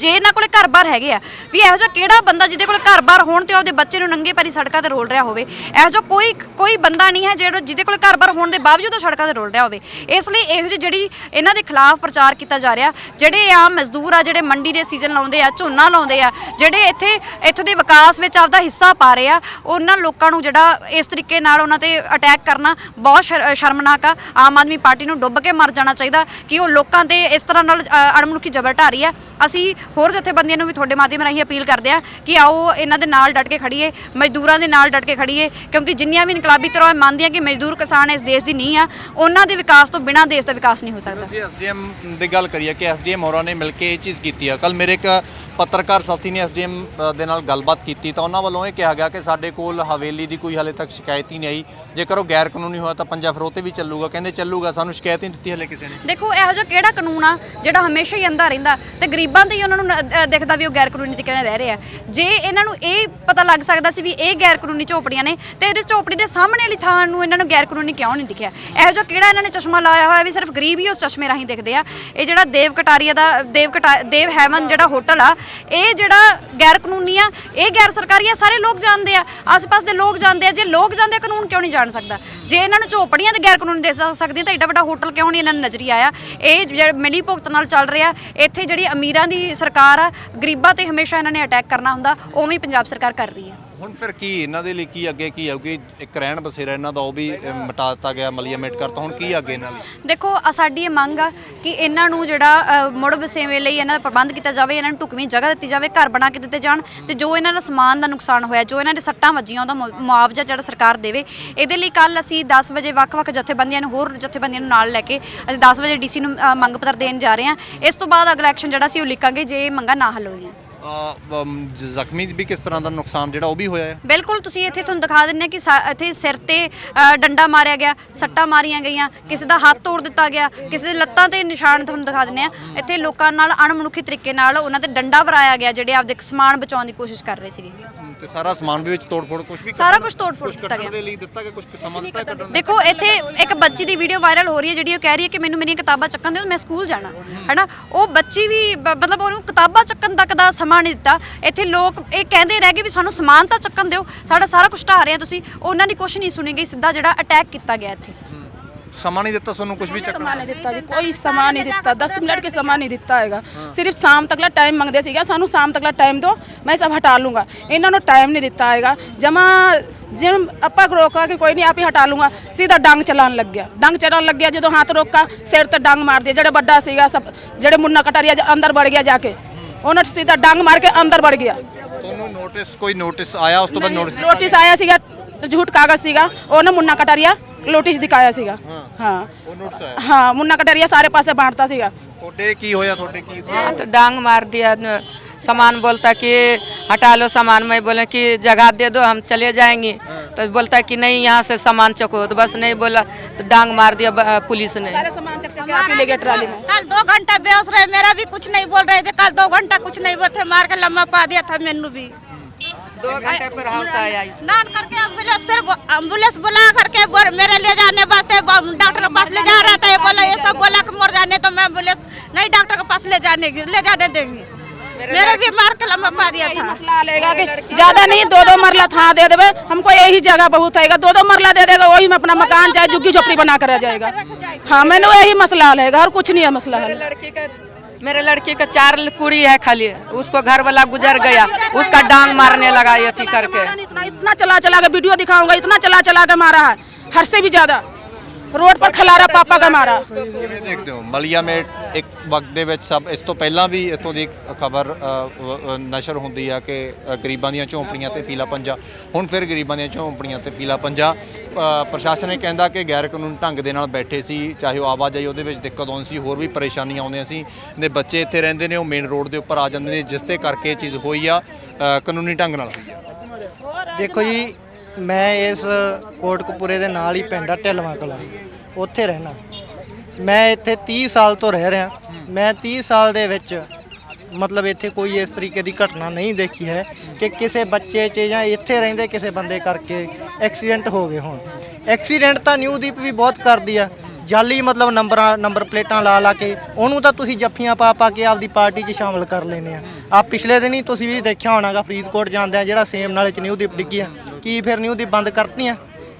ਜੇ ਇਹਨਾਂ ਕੋਲੇ ਘਰ-ਬਾਰ ਹੈਗੇ ਆ, ਵੀ ਇਹੋ ਜਿਹਾ ਕਿਹੜਾ ਬੰਦਾ ਜਿਹਦੇ ਕੋਲੇ ਘਰ-ਬਾਰ ਹੋਣ ਤੇ ਉਹਦੇ ਬੱਚੇ ਨੂੰ ਨੰਗੇ ਪੈਰੀ ਸੜਕਾਂ ਤੇ ਰੋਲ ਰਿਹਾ ਹੋਵੇ? ਇਹੋ ਜਿਹਾ ਕੋਈ ਕੋਈ ਬੰਦਾ ਨਹੀਂ ਹੈ ਜਿਹੜਾ ਜਿਹਦੇ ਕੋਲੇ ਘਰ-ਬਾਰ ਹੋਣ ਦੇ ਬਾਵਜੂਦ ਉਹ ਸੜਕਾਂ ਤੇ ਰੋਲ ਰਿਹਾ ਹੋਵੇ। ਇਸ ਲਈ ਇਹੋ ਜਿਹੀ ਜਿਹੜੀ ਇਹਨਾਂ ਦੇ ਖਿਲਾਫ ਪ੍ਰਚਾਰ ਕੀਤਾ ਜਾ ਰਿਹਾ, ਜਿਹੜੇ ਆਮ ਮਜ਼ਦੂਰ ਆ, ਜਿਹੜੇ ਮੰਡੀ ਦੇ ਸੀਜ਼ਨ ਲਾਉਂਦੇ ਆ, ਝੋਨਾ ਲਾਉਂਦੇ ਆ, ਜਿਹੜੇ ਇੱਥੇ, ਇੱਥੋਂ ਦੇ ਵਿਕਾਸ ਵਿੱਚ ਆਪਦਾ ਹਿੱਸਾ ਪਾ ਰਹੇ ਆ, ਉਹਨਾਂ ਲੋਕਾਂ ਨੂੰ ਜਿਹੜਾ ਇਸ ਤਰੀਕੇ ਨਾਲ ਉਹਨਾਂ ਤੇ ਅਟੈਕ ਕਰਨਾ ਬਹੁਤ ਸ਼ਰ- ਸ਼ਰਮਨਾਕ ਆ। ਆਮ ਆਦਮੀ ਪਾਰਟੀ ਨੂੰ ਡੁੱਬ ਕੇ ਮਰ ਜਾਣਾ ਚਾਹੀਦਾ ਕਿ ਉਹ ਲੋਕਾਂ ਤੇ ਇਸ ਤਰ੍ਹਾਂ ਨਾਲ ਅਣਮਨੁੱਖੀ ਜ਼ਬਰ ਢਾ ਰਹੀ ਆ। ਅਸੀਂ ਹੋਰ ਜਥੇਬੰਦੀਆਂ ਨੂੰ ਵੀ ਤੁਹਾਡੇ ਮਾਧਿਅਮ ਰਾਹੀਂ ਅਪੀਲ ਕਰਦੇ ਆ ਕਿ ਆਓ ਇਹਨਾਂ ਦੇ ਨਾਲ ਡਟ ਕੇ ਖੜੀਏ ਮਜ਼ਦੂਰਾਂ ਦੇ ਨਾਲ ਡਟ ਕੇ ਖੜੀਏ ਕਿਉਂਕਿ ਜਿੰਨੀਆਂ ਵੀ ਇਨਕਲਾਬੀ ਤਰ੍ਹਾਂ ਮੰਨਦੀਆਂ ਕਿ ਮਜ਼ਦੂਰ ਕਿਸਾਨ ਇਸ ਦੇਸ਼ ਦੀ ਨੀਂਹ ਆ ਉਹਨਾਂ ਦੇ ਵਿਕਾਸ ਤੋਂ ਬਿਨਾਂ ਦੇਸ਼ ਦਾ ਵਿਕਾਸ ਨਹੀਂ ਹੋ ਸਕਦਾ। ਅਸੀਂ ਐਸਡੀਐਮ ਦੀ ਗੱਲ ਕਰੀਏ ਕਿ ਐਸਡੀਐਮ ਹੋਰਾਂ ਨੇ ਮਿਲ ਕੇ ਇਹ ਚੀਜ਼ ਕੀਤੀ ਆ। ਕੱਲ ਮੇਰੇ ਇੱਕ ਪੱਤਰਕਾਰ ਸਾਥੀ ਨੇ ਐਸਡੀਐਮ ਦੇ ਨਾਲ ਗੱਲਬਾਤ ਕੀਤੀ ਤਾਂ ਉਹਨਾਂ ਵੱਲੋਂ ਇਹ ਕਿਹਾ ਗਿਆ ਕਿ ਸਾਡੇ ਕੋਲ ਹਵੇਲੀ ਦੀ ਕੋਈ ਹਲੇ ਤੱਕ ਸ਼ਿਕਾਇਤ ਹੀ ਨਹੀਂ ਆਈ। ਜੇਕਰ ਉਹ ਗੈਰ ਕਾਨੂੰਨੀ ਹੋਇਆ ਤਾਂ ਪੰਜਾ ਫਿਰ ਉਹ ਤੇ ਵੀ ਚੱਲੂਗਾ। ਕਹਿੰਦੇ ਚੱਲੂਗਾ ਸਾਨੂੰ ਸ਼ਿਕਾਇਤ ਨਹੀਂ ਦਿੱਤੀ ਹਲੇ ਕਿਸੇ ਨੇ। ਦੇਖੋ ਇਹੋ ਜਿਹਾ ਕਿਹੜਾ ਕਾਨੂੰਨ ਆ ਜਿਹੜਾ ਹਮੇਸ਼ਾ ਹੀ ਅੰਦਾ ਰਹਿੰਦਾ ਤੇ ਗਰੀਬਾਂ ਤੇ ਹੀ ਉਹਨਾਂ ਨੂੰ ਨ- ਅ, ਦਿਖਦਾ ਵੀ ਉਹ ਗੈਰ ਕਾਨੂੰਨੀ ਤਰੀਕੇ ਨਾਲ ਰਹਿ ਰਹੇ। ਆ ਜੇ ਇਹਨਾਂ ਨੂੰ ਇਹ ਪਤਾ ਲੱਗ ਸਕਦਾ ਸੀ ਵੀ ਇਹ ਗੈਰ ਕਾਨੂੰਨੀ ਝੋਪੜੀਆਂ ਨੇ ਤੇ ਇਹਦੇ ਝੋਪੜੀ ਦੇ ਸਾਹਮਣੇ ਵਾਲੀ ਥਾਂ ਨੂੰ ਇਹਨਾਂ ਨੂੰ ਗੈਰ ਕਾਨੂੰਨੀ ਕਿਉਂ ਨਹੀਂ ਦਿਖਿਆ? ਇਹੋ ਜਿਹਾ ਕਿਹੜਾ ਇਹਨਾਂ ਨੇ ਚਸ਼ਮਾ ਲਾਇਆ ਹੋਇਆ ਵੀ ਸਿਰਫ ਗਰੀਬ ਹੀ ਉਸ ਚਸ਼ਮੇ ਰਾਹੀਂ ਦੇਖਦੇ ਆ? ਇਹ ਜਿਹੜਾ ਦੇਵ ਕਟਾਰੀਆ ਦਾ ਦੇਵ ਕਟਾ ਦੇਵ ਹੈਵਨ ਜਿਹੜਾ ਹੋਟਲ ਆ ਇਹ ਜਿਹੜਾ ਗੈਰ ਕਾਨੂੰਨੀ ਆ ਇਹ ਗੈਰ ਸਰਕਾਰੀ ਆ ਸਾਰੇ ਲੋਕ ਜਾਣਦੇ ਆ। ਆਸ-ਪਾਸ ਦੇ ਲੋਕ ਜਾਣਦੇ ਆ ਜੇ ਲੋਕ ਜਾਣਦੇ ਆ ਕਾਨੂੰਨ ਕਿਉਂ ਨਹੀਂ ਜਾਣ ਸਕਦਾ? ਜੇ ਇਹਨਾਂ ਨੂੰ ਝੋਪੜੀਆਂ ਤੇ ਗੈਰ ਕਾਨੂੰਨੀ ਦੇ ਸ- ਸਕਦੀਆਂ ਤਾਂ ਏਡਾ ਵੱਡਾ ਹੋਟਲ ਕਿਉਂ ਨਹੀਂ ਇਹਨਾਂ ਨੂੰ ਨਜ਼ਰੀ ਆਇਆ? ਇਹ ਜਿਹੜਾ ਮਿਲੀ ਭੁਗਤ ਨਾਲ ਚੱਲ ਰਿਹਾ ਇੱਥੇ ਜਿਹੜੀ ਅਮੀਰਾਂ ਦੀ ਸਰਕਾਰ ਸਰਕਾਰ ਆ ਗਰੀਬਾਂ ਤੇ ਹਮੇਸ਼ਾ ਇਹਨਾਂ ਨੇ ਅਟੈਕ ਕਰਨਾ ਹੁੰਦਾ, ਉਵੇਂ ਹੀ ਪੰਜਾਬ ਸਰਕਾਰ ਕਰ ਰਹੀ ਹੈ। ਹੁਣ ਫਿਰ ਕੀ ਇਹਨਾਂ ਦੇ ਲਈ ਕੀ ਅੱਗੇ ਕੀ ਆਊਗੀ ਇੱਕ ਰਹਿਣ ਬਸੇਰਾ ਇਹਨਾਂ ਦਾ ਉਹ ਵੀ ਅ, ਮਿਟਾ ਦਿੱਤਾ ਗਿਆ ਮਲੀਆ ਮੇਟ ਕਰਤਾ। ਹੁਣ ਕੀ ਅੱਗੇ ਇਹਨਾਂ ਲਈ? ਦੇਖੋ ਆ ਸਾਡੀ ਇਹ ਮੰਗ ਆ ਕਿ ਇਹਨਾਂ ਨੂੰ ਜਿਹੜਾ ਅ, ਮੁੜ ਵਸੇਵੇਂ ਲਈ ਇਹਨਾਂ ਦਾ ਪ੍ਰਬੰਧ ਕੀਤਾ ਜਾਵੇ ਇਹਨਾਂ ਨੂੰ ਢੁਕਵੀਂ ਜਗ੍ਹਾ ਦਿੱਤੀ ਜਾਵੇ ਘਰ ਬਣਾ ਕੇ ਦਿੱਤੇ ਜਾਣ ਤੇ ਜੋ ਇਹਨਾਂ ਦਾ ਸਮਾਨ ਦਾ ਨੁਕਸਾਨ ਹੋਇਆ ਜੋ ਇਹਨਾਂ ਦੇ ਸੱਟਾਂ ਵੱਜੀਆਂ ਉਹਦਾ ਮੁ- ਮੁਆਵਜ਼ਾ ਜਿਹੜਾ ਸਰਕਾਰ ਦੇਵੇ। ਇਹਦੇ ਲਈ ਕੱਲ ਅਸੀਂ 10 ਵਜੇ ਵੱਖ-ਵੱਖ ਜਥੇਬੰਦੀਆਂ ਨੂੰ ਹੋਰ ਜਥੇਬੰਦੀਆਂ ਨੂੰ ਨਾਲ ਲੈ ਕੇ ਅਸੀਂ 10 ਵਜੇ ਡੀਸੀ ਨੂੰ ਅ, ਮੰਗ ਪੱਤਰ ਦੇਣ ਜਾ ਰਹੇ ਹਾਂ। ਇਸ ਤੋਂ ਬਾਅਦ ਅਗਲਾ ਐਕਸ਼ਨ ਜਿਹੜਾ ਅਸੀਂ ਉਹ ਲਿਖਾਂਗੇ ਜੇ ਇਹ ਮੰਗਾਂ ਨਾ ਹੱਲ ਹੋਈਆਂ। ਜ਼ਖਮੀ ਵੀ ਕਿਸ ਤਰ੍ਹਾਂ ਦਾ ਨੁਕਸਾਨ ਜਿਹੜਾ ਉਹ ਵੀ ਹੋਇਆ ਹੈ? ਬਿਲਕੁਲ, ਤੁਸੀਂ ਇੱਥੇ ਤੁਹਾਨੂੰ ਦਿਖਾ ਦਿੰਨੇ ਕਿ ਸਾ- ਇੱਥੇ ਸਿਰ ਤੇ ਡੰਡਾ ਮਾਰਿਆ ਗਿਆ, ਸੱਟਾਂ ਮਾਰੀਆਂ ਗਈਆਂ, ਕਿਸੇ ਦਾ ਹੱਥ ਤੋੜ ਦਿੱਤਾ ਗਿਆ, ਕਿਸੇ ਦੇ ਲੱਤਾਂ ਤੇ ਨਿਸ਼ਾਨ ਤੁਹਾਨੂੰ ਦਿਖਾ ਦਿੰਨੇ ਆ ਇੱਥੇ ਲੋਕਾਂ ਨਾਲ ਅਣਮਨੁੱਖੀ ਤਰੀਕੇ ਨਾਲ ਉਹਨਾਂ ਤੇ ਡੰਡਾ ਵਰਾਇਆ ਗਿਆ, ਜਿਹੜੇ ਆਪਦੇ ਸਮਾਨ ਬਚਾਉਣ ਦੀ ਕੋਸ਼ਿਸ਼ ਕਰ ਰਹੇ ਸੀਗੇ। ਤੇ ਸਾਰਾ ਸਮਾਨ ਵੀ ਵਿੱਚ ਤੋੜ-ਫੋੜ ਕੁਝ ਵੀ ਸਾਰਾ ਕੁਝ ਤੋੜ-ਫੋੜ ਕੱਢਣ ਗਿਆ। ਦੇ ਲਈ ਦਿੱਤਾ ਗਿਆ ਕੁਝ ਸਮਾਂ ਦਿੱਤਾ ਕੱਢਣ ਦਾ? ਦੇਖੋ ਇੱਥੇ ਇੱਕ ਬੱਚੀ ਦੀ ਵੀਡੀਓ ਵਾਇਰਲ ਹੋ ਰਹੀ ਹੈ ਜਿਹੜੀ ਉਹ ਕਹਿ ਰਹੀ ਹੈ ਕਿ ਮੈਨੂੰ ਮੇਰੀਆਂ ਕਿਤਾਬਾਂ ਚੱਕਣ ਦਿਓ ਮੈਂ ਸਕੂਲ ਜਾਣਾ। ਹੈਨਾ? ਉਹ ਬੱਚੀ ਵੀ ਮਤਲਬ ਉਹਨੂੰ ਕਿਤਾਬਾਂ ਚੱਕਣ ਤੱਕ ਦਾ ਸਮਾਂ ਨਹੀਂ ਦਿੱਤਾ। ਇੱਥੇ ਲੋਕ ਇਹ ਕਹਿੰਦੇ ਰਹਿ ਗਏ ਵੀ ਸਾਨੂੰ ਸਮਾਨ ਤਾਂ ਚੱਕਣ ਦਿਓ ਸਾਡਾ ਸਾਰਾ ਕੁਝ ਢਾਹ ਰਹੇ ਆ ਤੁਸੀਂ। ਉਹਨਾਂ ਦੀ ਕੁਝ ਨਹੀਂ ਸੁਣੀ ਗਈ ਸਿੱਧਾ ਜਿਹੜਾ ਅਟੈਕ ਕੀਤਾ ਗਿਆ ਇੱਥੇ। ਸਮਾਂ ਨਹੀਂ ਦਿੱਤਾ ਤੁਹਾਨੂੰ ਕੁਝ ਵੀ ਚੱਕਣ ਸਮਾਨ ਨਹੀਂ ਦਿੱਤਾ ਜੀ ਕੋਈ ਸਮਾਨ ਨਹੀਂ ਦਿੱਤਾ 10 ਮਿੰਟ ਕੇ ਸਮਾਨ ਨਹੀਂ ਦਿੱਤਾ ਹੈਗਾ। ਸਿਰਫ ਸ਼ਾਮ ਤੱਕਲਾ ਟਾਈਮ ਮੰਗਦੇ ਸੀਗਾ ਸਾਨੂੰ ਸ਼ਾਮ ਤੱਕਲਾ ਟਾਈਮ ਦਿਓ ਮੈਂ ਸਭ ਹਟਾ ਲੂੰਗਾ। ਇਹਨਾਂ ਨੂੰ ਟਾਈਮ ਨਹੀਂ ਦਿੱਤਾ ਹੈਗਾ। ਜਮਾ ਜਿਵੇਂ ਆਪਾਂ ਰੋਕਾ ਕਿ ਕੋਈ ਨਹੀਂ ਆਪ ਹੀ ਹਟਾ ਲੂੰਗਾ। ਸਿੱਧਾ ਡੰਗ ਚਲਾਉਣ ਲੱਗ ਗਿਆ। ਡੰਗ ਚਲਾਉਣ ਲੱਗ ਗਿਆ ਜਦੋਂ ਹੱਥ ਰੋਕਾ ਸਿਰ ਤੇ ਡੰਗ ਮਾਰ ਦਿਆ। ਜਿਹੜਾ ਵੱਡਾ ਸੀਗਾ ਸਭ ਜਿਹੜੇ ਮੁੰਨਾ ਕਟਾਰੀਆ ਅੰਦਰ ਵੜ ਗਿਆ ਜਾ ਕੇ ਉਹਨਾਂ ਸਿੱਧਾ ਡੰਗ ਮਾਰ ਕੇ ਅੰਦਰ ਵੜ ਗਿਆ। ਤੁਹਾਨੂੰ ਨੋਟਿਸ ਕੋਈ ਨੋਟਿਸ ਆਇਆ ਉਸ ਤੋਂ ਬਾਅਦ ਨੋਟਿਸ ਨੋਟਿਸ ਆਇਆ ਸੀਗਾ ਝੂਠ ਕਾਗਜ਼ ਸੀਗਾ ਉਹ ਨਾ ਮੁੰਨਾ ਕਟਾਰੀਆ ਨੋਟਿਸ ਦਿਖਾਇਆ ਸੀਗਾ ਹਾਂ ਉਹ ਨੋਟਿਸ ਆਇਆ ਹਾਂ ਮੁੰਨਾ ਕਟਰੀਆ ਸਾਰੇ ਪਾਸੇ ਬਾਂਟਦਾ ਸੀਗਾ ਤੁਹਾਡੇ ਕੀ ਹੋਇਆ ਤੁਹਾਡੇ ਕੀ हाँ तो डांग मार दिया न- सामान बोलता कि हटा लो सामान। मैं बोले कि जगह दे दो हम चले जाएँगे। तो बोलता कि नहीं यहाँ से सामान चको। तो बस नहीं बोला तो डांग मार दिया पुलिस ने। कल दो घंटा बेहोश रहे मेरा भी कुछ नहीं बोल रहे थे। कल दो घंटा कुछ नहीं बोलते मार के लंबा पा दिया था मेनू भी। दो घंटे पर हाउस आया करके एंबुलेंस फिर एंबुलेंस बुला करके मेरे ले जाने वास्ते डॉक्टर के पास ले जा रहा था। ये बोला ये सब बोला कि मर जाने तो मैं एंबुलेंस नहीं डॉक्टर के पास ले जाने ले जाने देंगे। मेरे भी मार के लंबा पा दिया था। मसला लेगा कि ज़्यादा नहीं दो दो मरला था दे देवे। हमको यही जगह बहुत है। दो दो मरला दे देगा वही में अपना मकान चाहे झुग्गी झोपड़ी बना कर रह जाएगा। हाँ मैंने यही मसला रहेगा और कुछ नहीं है मसला हल। लड़की का मेरे लड़की का चार कुड़ी है खाली, उसको घर वाला गुजर गया, उसका डांग मारने लगा ये करके इतना इतना चला चला के वीडियो दिखाऊँगा, इतना चला चला के मारा है, हर से भी ज़्यादा। रोड पर खलारा पापा का मारा ਕਿਵੇਂ ਦੇਖਦੇ ਹੋ ਮਲੀਆ ਮੇਟ ਇੱਕ ਵਕਤ ਦੇ ਵਿੱਚ ਸਭ ਇਸ ਤੋਂ ਪਹਿਲਾਂ ਵੀ ਇਤੋਂ ਦੀ ਖਬਰ ਨਸ਼ਰ ਹੁੰਦੀ ਆ ਕਿ ਅ, ਗਰੀਬਾਂ ਦੀਆਂ ਝੌਂਪੜੀਆਂ ਤੇ ਪੀਲਾ ਪੰਜਾ ਹੁਣ ਫਿਰ ਗਰੀਬਾਂ ਦੀਆਂ ਝੌਂਪੜੀਆਂ ਤੇ ਪੀਲਾ ਪੰਜਾ ਅ, ਪ੍ਰਸ਼ਾਸਨ ਇਹ ਕਹਿੰਦਾ ਕਿ ਗੈਰ ਕਾਨੂੰਨ ਢੰਗ ਦੇ ਨਾਲ ਬੈਠੇ ਸੀ ਚਾਹੇ ਉਹ ਆਵਾਜਾਈ ਉਹਦੇ ਵਿੱਚ ਦਿੱਕਤ ਆਉਂਦੀ ਸੀ ਹੋਰ ਵੀ ਪਰੇਸ਼ਾਨੀਆਂ ਆਉਂਦੀਆਂ ਸੀ ਦੇ ਬੱਚੇ ਇੱਥੇ ਰਹਿੰਦੇ ਨੇ ਉਹ ਮੇਨ ਰੋਡ ਦੇ ਉੱਪਰ ਆ ਜਾਂਦੇ ਨੇ ਜਿਸ ਦੇ ਕਰਕੇ ਇਹ ਚੀਜ਼ ਹੋਈ ਆ ਅ, ਕਾਨੂੰਨੀ ਢੰਗ ਨਾਲ ਹੋਈ ਆ ਦੇਖੋ ਜੀ ਮੈਂ ਇਸ ਕੋਟਕਪੂਰੇ ਦੇ ਨਾਲ ਹੀ ਪਿੰਡ ਆ, ਢਿਲਵਾਂ ਕਲਾਂ। ਉੱਥੇ ਰਹਿਣਾ ਮੈਂ ਇੱਥੇ 30 ਸਾਲ ਤੋਂ ਰਹਿ ਰਿਹਾ। ਮੈਂ 30 ਸਾਲ ਦੇ ਵਿੱਚ ਮਤਲਬ ਇੱਥੇ ਕੋਈ ਇਸ ਤਰੀਕੇ ਦੀ ਘਟਨਾ ਨਹੀਂ ਦੇਖੀ ਹੈ ਕਿ ਕਿਸੇ ਬੱਚੇ 'ਚ ਜਾਂ ਇੱਥੇ ਰਹਿੰਦੇ ਕਿਸੇ ਬੰਦੇ ਕਰਕੇ ਐਕਸੀਡੈਂਟ ਹੋ ਗਏ ਹੋਣ। ਐਕਸੀਡੈਂਟ ਤਾਂ ਨਿਊਦੀਪ ਵੀ ਬਹੁਤ ਕਰਦੀ ਆ। ਜਾਲੀ ਮਤਲਬ ਨੰਬਰਾਂ, ਨੰਬਰ ਪਲੇਟਾਂ ਲਾ ਲਾ ਕੇ ਉਹਨੂੰ ਤਾਂ ਤੁਸੀਂ ਜੱਫੀਆਂ ਪਾ ਪਾ ਕੇ ਆਪਦੀ ਪਾਰਟੀ 'ਚ ਸ਼ਾਮਲ ਕਰ ਲੈਨੇ ਆ। ਆ ਪਿਛਲੇ ਦਿਨ ਹੀ ਤੁਸੀਂ ਵੀ ਦੇਖਿਆ ਹੋਣਾਗਾ ਫਰੀਦਕੋਟ ਜਾਂਦਿਆਂ ਜਿਹੜਾ ਸੇਮ ਨਾਲੇ 'ਚ ਨਿਊ ਨਿਊਦੀਪ ਡਿੱਗੀ ਆ ਕੀ ਫਿਰ ਨਿਊ ਨਿਊਦੀਪ ਬੰਦ ਕਰਤੀਆਂ?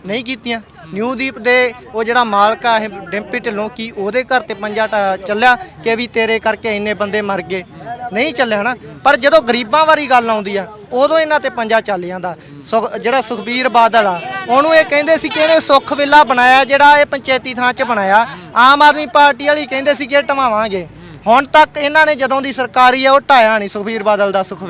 ਨਹੀਂ ਕੀਤੀਆਂ। ਨਿਊਦੀਪ ਦੇ ਉਹ ਜਿਹੜਾ ਮਾਲਕ ਆ, ਇਹ ਡਿੰਪੀ ਢਿੱਲੋਂ ਕੀ ਉਹਦੇ ਘਰ ਤੇ ਪੰਜਾ ਟ- ਚੱਲਿਆ ਕਿ ਵੀ ਤੇਰੇ ਕਰਕੇ ਇੰਨੇ ਬੰਦੇ ਮਰ ਗਏ? ਨਹੀਂ ਚੱਲਿਆ ਹਨਾ? ਪਰ ਜਦੋਂ ਗਰੀਬਾਂ ਵਾਰੀ ਗੱਲ ਆਉਂਦੀ ਆ, ਉਦੋਂ ਇਹਨਾਂ ਤੇ ਪੰਜਾ ਚੱਲ ਜਾਂਦਾ। ਸੁਖ- ਜਿਹੜਾ ਸੁਖਬੀਰ ਬਾਦਲ ਆ, ਉਹਨੂੰ ਇਹ ਕਹਿੰਦੇ ਸੀ ਕਿ ਇਹਨੇ ਸੁੱਖ ਵਿਲਾ ਬਣਾਇਆ ਜਿਹੜਾ ਇਹ ਪੰਚਾਇਤੀ ਥਾਂ 'ਚ ਬਣਾਇਆ। ਆਮ ਆਦਮੀ ਪਾਰਟੀ ਵਾਲੀ ਕਹਿੰਦੇ ਸੀ ਕਿ ਢਵਾਵਾਂਗੇ ਹੁਣ ਤੱਕ ਇਹਨਾਂ ਨੇ ਜਦੋਂ ਦੀ ਸਰਕਾਰੀ ਆ, ਉਹ ਢਾਇਆ ਨਹੀਂ ਸੁਖਬੀਰ ਬਾਦਲ ਦਾ ਸੁਖ